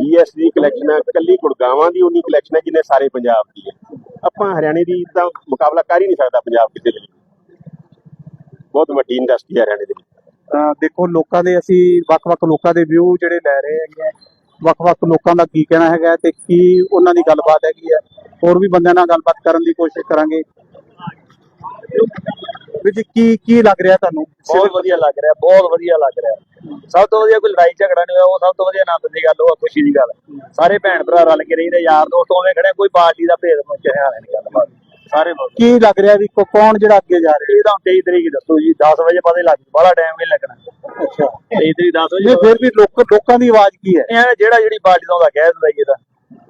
ਜੀਐਸਟੀ ਕਲੈਕਸ਼ਨ ਹੈ ਕੱਲੀ ਗੁੜਗਾਵਾਂ ਦੀ ਉਨੀ ਕਲੈਕਸ਼ਨ ਹੈ ਜਿੰਨੇ ਸਾਰੇ ਪੰਜਾਬ ਦੀ ਹੈ ਆਪਾਂ ਹਰਿਆਣੇ ਦੀ ਤਾਂ ਮੁਕਾਬਲਾ ਕਰ ਹੀ ਨਹੀਂ ਸਕਦਾ ਪੰਜਾਬ ਕਿਸੇ ਦੇ ਬਹੁਤ ਵੱਡੀ ਇੰਡਸਟਰੀ ਹੈ ਹਰਿਆਣੇ ਦੇ ਵਿੱਚ। ਦੇਖੋ ਲੋਕਾਂ ਦੇ ਅਸੀਂ ਵੱਖ-ਵੱਖ ਲੋਕਾਂ ਦੇ ਵਿਊ ਜਿਹੜੇ ਲੈ ਰਹੇ ਹੈਗੇ ਵੱਖ-ਵੱਖ ਲੋਕਾਂ ਦਾ ਕੀ ਕਹਿਣਾ ਹੈਗਾ ਤੇ ਕੀ ਉਹਨਾਂ ਦੀ ਗੱਲਬਾਤ ਹੈਗੀ ਹੈ ਹੋਰ ਵੀ ਬੰਦਿਆਂ ਨਾਲ ਗੱਲਬਾਤ ਕਰਨ ਦੀ ਕੋਸ਼ਿਸ਼ ਕਰਾਂਗੇ। ਵੀ ਜੀ, ਕੀ ਕੀ ਲੱਗ ਰਿਹਾ ਤੁਹਾਨੂੰ? ਬਹੁਤ ਵਧੀਆ ਲੱਗ ਰਿਹਾ, ਬਹੁਤ ਵਧੀਆ ਲੱਗ ਰਿਹਾ। ਸਭ ਤੋਂ ਵਧੀਆ ਕੋਈ ਲੜਾਈ ਝਗੜਾ ਨਹੀਂ ਹੋਇਆ, ਉਹ ਸਭ ਤੋਂ ਵਧੀਆ ਆਨੰਦ ਦੀ ਗੱਲ, ਉਹ ਆ ਖੁਸ਼ੀ ਦੀ ਗੱਲ। ਸਾਰੇ ਭੈਣ ਭਰਾ ਰਲ ਕੇ ਰਹਿੰਦੇ, ਯਾਰ ਦੋਸਤ ਉਵੇਂ ਖੜੇ, ਕੋਈ ਪਾਰਟੀ ਦਾ ਭੇਦ ਮੁੱਚ ਹੈ ਨਹੀਂ ਗੱਲਬਾਤ। ਸਾਰੇ ਕੀ ਲੱਗ ਰਿਹਾ ਵੀ ਕੋ- ਕੌਣ ਜਿਹੜਾ ਅੱਗੇ ਜਾ ਰਿਹਾ? ਇਹ ਤਾਂ 23 ਤਰੀਕ ਦੱਸੋ ਜੀ 10 ਵਜੇ ਪਤਾ ਲੱਗ ਜੂ ਬੜਾ ਟਾਈਮ ਨਹੀਂ ਲੱਗਣਾ। ਅੱਛਾ। 23 ਤਰੀਕ 10 ਵਜੇ ਨਹੀਂ ਫਿਰ ਵੀ ਲੋਕ ਲੋਕਾਂ ਦੀ ਆਵਾਜ਼ ਕੀ ਹੈ? ਇਹ ਜਿਹੜਾ ਜਿਹੜੀ ਪਾਰਟੀ ਦਾ ਉਹਦਾ ਕਹਿ ਦਿੰਦਾ ਜੀ ਇਹਦਾ।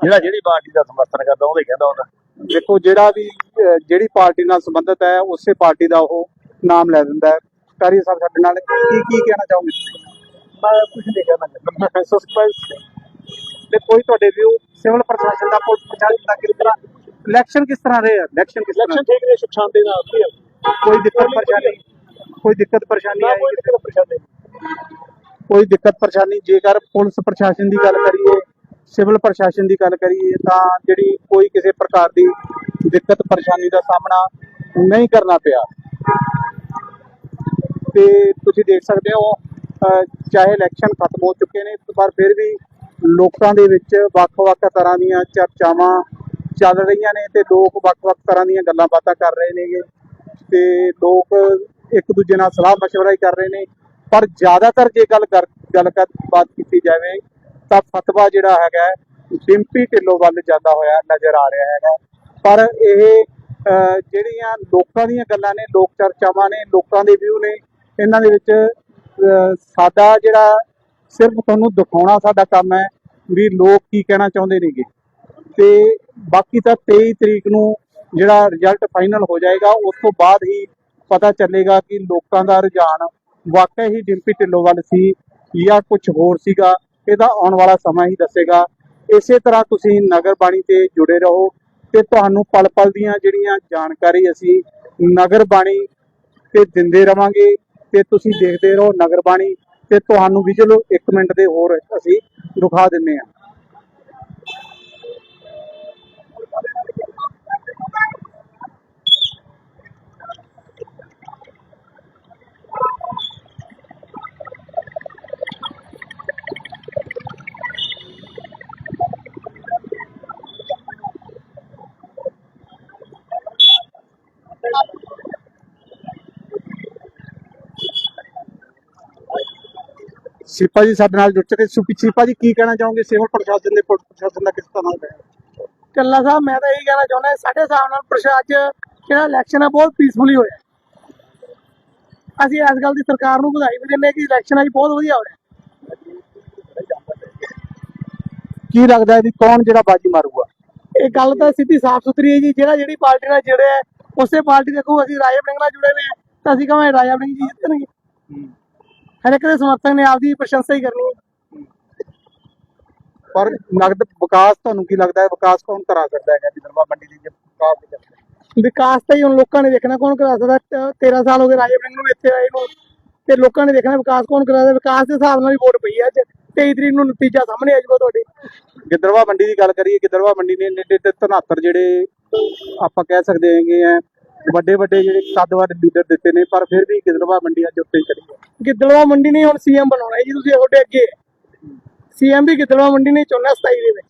ਜਿਹੜਾ ਜਿਹੜੀ ਪਾਰਟੀ ਦਾ ਸਮਰਥਨ ਕਰਦਾ ਉਹਦੇ ਕਹਿੰਦਾ ਹੁੰਦਾ। ਦੇਖੋ ਜਿਹੜਾ ਵੀ ਅਹ, ਜਿਹੜੀ ਪਾਰਟੀ ਨਾਲ ਸੰਬੰਧਿਤ ਹੈ ਉਸੇ ਪਾਰਟੀ ਦਾ ਉਹ ਨਾਮ ਲੈ ਦਿੰਦਾ ਹੈ। ਕਾਰੀ ਸਾਹਿਬ ਸਾਡੇ ਨਾਲ ਕੀ ਕੀ ਕਹਿਣਾ ਚਾਹੋਗੇ? ਮੈਂ ਕੁਝ ਨਹੀਂ ਕਹਿਣਾ ਸਸਪੈਂਸ ਤੇ ਕੋਈ ਤੁਹਾਡੇ ਵਿਊ ਸਿਵਲ ਪ੍ਰਸ਼ਾਸਨ ਦਾ ਪੁਲਿਸ ਪ੍ਰਸ਼ਾਸਨ ਦਾ ਕਿਸ ਤਰ੍ਹਾਂ ਇਲੈਕਸ਼ਨ ਕਿਸ ਤਰ੍ਹਾਂ ਰਹੇ ਇਲੈਕਸ਼ਨ ਕਿਸ ਤਰ੍ਹਾਂ? ਠੀਕ ਨੇ ਸੁਖ ਸ਼ਾਂਤੀ ਨਾਲ ਆਪੀ ਕੋਈ ਦਿੱਕਤ ਪਰੇਸ਼ਾਨੀ? ਕੋਈ ਦਿੱਕਤ ਪਰੇਸ਼ਾਨੀ ਆਈ ਕੋਈ ਦਿੱਕਤ ਪਰੇਸ਼ਾਨੀ ਕੋਈ ਦਿੱਕਤ ਪਰੇਸ਼ਾਨੀ? ਜੇਕਰ ਪੁਲਿਸ ਪ੍ਰਸ਼ਾਸਨ ਦੀ ਗੱਲ ਕਰੀਏ ਸਿਵਲ ਪ੍ਰਸ਼ਾਸਨ ਦੀ ਗੱਲ ਕਰੀਏ ਤਾਂ ਜਿਹੜੀ ਕੋਈ ਕਿਸੇ ਪ੍ਰਕਾਰ ਦੀ ਦਿੱਕਤ ਪਰੇਸ਼ਾਨੀ ਦਾ ਸਾਹਮਣਾ ਨਹੀਂ ਕਰਨਾ ਪਿਆ। ਤੇ ਤੁਸੀਂ ਦੇਖ ਸਕਦੇ ਹੋ ਚਾਹੇ ਇਲੈਕਸ਼ਨ ਖਤਮ ਹੋ ਚੁੱਕੇ ਨੇ ਪਰ ਫਿਰ ਵੀ ਲੋਕਾਂ ਦੇ ਵਿੱਚ ਵੱਖ-ਵੱਖ ਤਰ੍ਹਾਂ ਦੀਆਂ ਚਰਚਾਵਾਂ ਚੱਲ ਰਹੀਆਂ ਨੇ ਤੇ ਲੋਕ ਵੱਖ-ਵੱਖ ਤਰ੍ਹਾਂ ਦੀਆਂ ਗੱਲਾਂ ਬਾਤਾਂ ਕਰ ਰਹੇ ਨੇਗੇ ਤੇ ਲੋਕ ਇੱਕ ਦੂਜੇ ਨਾਲ ਸਲਾਹ مشورہ ਹੀ ਕਰ ਰਹੇ ਨੇ ਪਰ ਜ਼ਿਆਦਾਤਰ ਜੇ ਗੱਲ ਕਰ- ਗੱਲ ਕਰ ਬਾਤ ਕੀਤੀ ਜਾਵੇ ਤਾਂ ਫਤਵਾ ਜਿਹੜਾ ਹੈਗਾ ਹੈ, ਡਿੰਪੀ ਢਿੱਲੋਂ ਵੱਲ ਜਾਂਦਾ ਹੋਇਆ ਨਜ਼ਰ ਆ ਰਿਹਾ ਹੈਗਾ ਪਰ ਇਹ ਅਹ, ਜਿਹੜੀਆਂ ਲੋਕਾਂ ਦੀਆਂ ਗੱਲਾਂ ਨੇ ਲੋਕ ਚਰਚਾਵਾਂ ਨੇ ਲੋਕਾਂ ਦੇ ਵਿਊ ਨੇ ਇਹਨਾਂ ਦੇ ਵਿੱਚ ਅਹ, ਸਾਡਾ ਜਿਹੜਾ ਸਿਰਫ ਤੁਹਾਨੂੰ ਦਿਖਾਉਣਾ ਸਾਡਾ ਕੰਮ ਹੈ ਵੀ ਲੋਕ ਕੀ ਕਹਿਣਾ ਚਾਹੁੰਦੇ ਨੇਗੇ। ਤੇ ਬਾਕੀ ਤਾਂ 23 ਤਰੀਕ ਨੂੰ ਜਿਹੜਾ ਰਿਜ਼ਲਟ ਫਾਈਨਲ ਹੋ ਜਾਏਗਾ, ਉਸ ਤੋਂ ਬਾਅਦ ਹੀ ਪਤਾ ਚੱਲੇਗਾ ਕਿ ਲੋਕਾਂ ਦਾ ਰੁਝਾਨ ਵਾਕਈ ਹੀ ਡਿੰਪੀ ਢਿੱਲੋਂ ਵੱਲ ਸੀ ਜਾਂ ਕੁਝ ਹੋਰ ਸੀਗਾ, ਇਹਦਾ ਆਉਣ ਵਾਲਾ ਸਮਾਂ ਹੀ ਦੱਸੇਗਾ। ਇਸੇ ਤਰ੍ਹਾਂ ਤੁਸੀਂ ਨਗਰ ਬਾਣੀ ਤੇ ਜੁੜੇ ਰਹੋ ਤੇ ਤੁਹਾਨੂੰ ਪਲ ਪਲ ਦੀਆਂ ਜਿਹੜੀਆਂ ਜਾਣਕਾਰੀ ਅਸੀਂ ਨਗਰ ਬਾਣੀ ਤੇ ਦਿੰਦੇ ਰਵਾਂਗੇ, ਤੇ ਤੁਸੀਂ ਦੇਖਦੇ ਰਹੋ ਨਗਰ ਬਾਣੀ ਤੇ ਤੁਹਾਨੂੰ ਵੀ ਚਲੋ 1 ਮਿੰਟ ਦੇ ਹੋਰ ਅਸੀਂ ਦਿਖਾ ਦਿੰਨੇ ਆ ਸਿਪਾ ਜੀ ਸਾਡੇ ਨਾਲ ਜੁੜ ਚੁੱਕੇ ਸੁਪੀ ਸਿਪਾ ਜੀ ਕੀ ਕਹਿਣਾ ਚਾਹੋਗੇ? ਸਿਵਲ ਪ੍ਰਸ਼ਾਸਨ ਦੇ ਪੁਲਿਸ ਪ੍ਰਸ਼ਾਸਨ ਦਾ ਕਿਸ ਤਰ੍ਹਾਂ ਦਾ ਹੈ? ਕੱਲਾ ਸਾਹਿਬ ਮੈਂ ਤਾਂ ਇਹੀ ਕਹਿਣਾ ਚਾਹੁੰਦਾ ਸਾਡੇ ਹਿਸਾਬ ਨਾਲ ਪ੍ਰਸ਼ਾਸਨ ਜਿਹੜਾ ਇਲੈਕਸ਼ਨ ਆ ਬਹੁਤ ਪੀਸਫੁਲੀ ਹੋਇਆ। ਅਸੀਂ ਇਸ ਗੱਲ ਦੀ ਸਰਕਾਰ ਨੂੰ ਵਧਾਈ ਵੀ ਦਿੰਦੇ ਕਿ ਇਲੈਕਸ਼ਨ ਅੱਜ ਬਹੁਤ ਵਧੀਆ ਹੋ ਰਿਹਾ। ਕੀ ਲੱਗਦਾ ਹੈ ਵੀ ਕੌਣ ਜਿਹੜਾ ਬਾਜੀ ਮਾਰੂਗਾ? ਇਹ ਗੱਲ ਤਾਂ ਸਿੱਧੀ ਸਾਫ਼ ਸੁਥਰੀ ਹੈ ਜੀ ਜਿਹੜਾ ਜਿਹੜੀ ਪਾਰਟੀ ਨਾਲ ਜੁੜਿਆ ਉਸੇ ਪਾਰਟੀ ਦੇਖੋ ਅਸੀਂ ਰਾਜਾ ਵੜਿੰਗ ਨਾਲ ਜੁੜੇ ਹੋਏ ਤਾਂ ਅਸੀਂ ਕਹਾਂਗੇ ਰਾਜਾ ਵੜਿੰਗ ਜੀ ਜਿੱਤਣਗੇ। ਹਰ ਇੱਕ ਦੇ ਸਮਰਥਕ ਨੇ ਆਪਦੀ ਪ੍ਰਸ਼ੰਸਾ ਹੀ ਕਰਨੀ ਹੈ। ਪਰ ਨਗਦ ਵਿਕਾਸ ਤੁਹਾਨੂੰ ਕੀ ਲੱਗਦਾ ਹੈ? ਵਿਕਾਸ ਕੌਣ ਕਰਾ ਸਕਦਾ ਹੈਗਾ ਜਿੰਦਰਵਾ ਮੰਡੀ ਦੀ ਜੇ ਵਿਕਾਸ ਦੀ ਗੱਲ ਕਰੀਏ? ਵਿਕਾਸ ਤਾਂ ਹੀ ਹੁਣ ਲੋਕਾਂ ਨੇ ਦੇਖਣਾ ਕੌਣ ਕਰਾ ਸਕਦਾ? ਤ- 13 ਸਾਲ ਹੋ ਗਏ ਰਾਜਾ ਵੜਿੰਗ ਨੂੰ ਇੱਥੇ ਆਏ ਨੂੰ। ਤੇ ਲੋਕਾਂ ਨੇ ਦੇਖਣਾ ਵਿਕਾਸ ਕੌਣ ਕਰਾ ਸਕਦਾ? ਵਿਕਾਸ ਦੇ ਹਿਸਾਬ ਨਾਲ ਹੀ ਵੋਟ ਪਈ ਹੈ ਅੱਜ। 23 ਤਰੀਕ ਨੂੰ ਨਤੀਜਾ ਸਾਹਮਣੇ ਆ ਜਾਊਗਾ ਤੁਹਾਡੇ ਗਿੱਦੜਵਾ ਮੰਡੀ ਦੀ ਗੱਲ ਕਰੀਏ ਗਿੱਦੜਵਾ ਮੰਡੀ ਨੇ ਨੇੜੇ ਤੇ 73 ਜਿਹੜੇ ਆਪਾਂ ਕਹਿ ਸਕਦੇ ਹੈਗੇ ਆ ਵੱਡੇ ਵੱਡੇ ਜਿਹੜੇ ਕੱਦਵਾਰ ਲੀਡਰ ਦਿੱਤੇ ਨੇ ਪਰ ਫਿਰ ਵੀ ਗਿੱਦੜਵਾ ਮੰਡੀ ਅੱਜ ਉੱਤੇ ਚੜੀ ਹੈ। ਗਿੱਦੜਵਾ ਮੰਡੀ ਨੇ ਹੁਣ ਸੀਐਮ ਬਣਾਉਣਾ ਹੈ ਜੀ ਤੁਸੀਂ ਤੁਹਾਡੇ ਅੱਗੇ। ਸੀਐਮ ਵੀ ਗਿੱਦੜਵਾ ਮੰਡੀ ਨੇ ਚੁਣਨਾ 27 ਦੇ ਵਿੱਚ।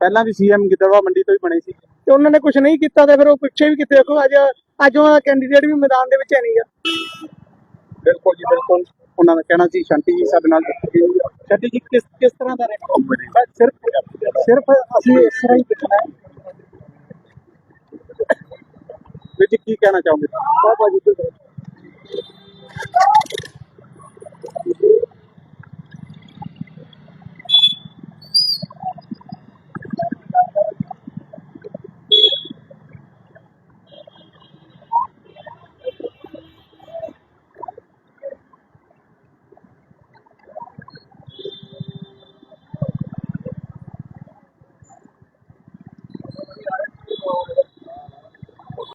ਪਹਿਲਾਂ ਵੀ ਸੀਐਮ ਗਿੱਦੜਵਾ ਮੰਡੀ ਤੋਂ ਹੀ ਬਣੇ ਸੀ। ਤੇ ਉਹਨਾਂ ਨੇ ਕੁਝ ਨਹੀਂ ਕੀਤਾ ਤੇ ਫਿਰ ਉਹ ਪਿੱਛੇ ਵੀ ਕਿੱਥੇ ਦੇਖੋ ਅੱਜ ਅੱਜ ਉਹਨਾਂ ਦਾ ਕੈਂਡੀਡੇਟ ਵੀ ਮੈਦਾਨ ਦੇ ਵਿੱਚ ਹੈ ਨਹੀਂਗਾ ਬਿਲਕੁਲ ਜੀ ਬਿਲਕੁਲ। ਉਹਨਾਂ ਦਾ ਕਹਿਣਾ ਸੀ ਸ਼ੰਟੀ ਜੀ ਸਾਡੇ ਨਾਲ। ਸ਼ੰਟੀ ਜੀ ਕਿਸ ਕਿਸ ਤਰ੍ਹਾਂ ਦਾ ਰਿਹਾ? ਸਿਰਫ ਸਿਰਫ ਅਸੀਂ ਇਸ ਤਰ੍ਹਾਂ ਹੀ ਦਿਖਣਾ ਹੈ। ਵੀਰ ਕੀ ਕਹਿਣਾ ਚਾਹੁੰਦੇ ਬਾਬਾ ਜੀ ਤੋਂ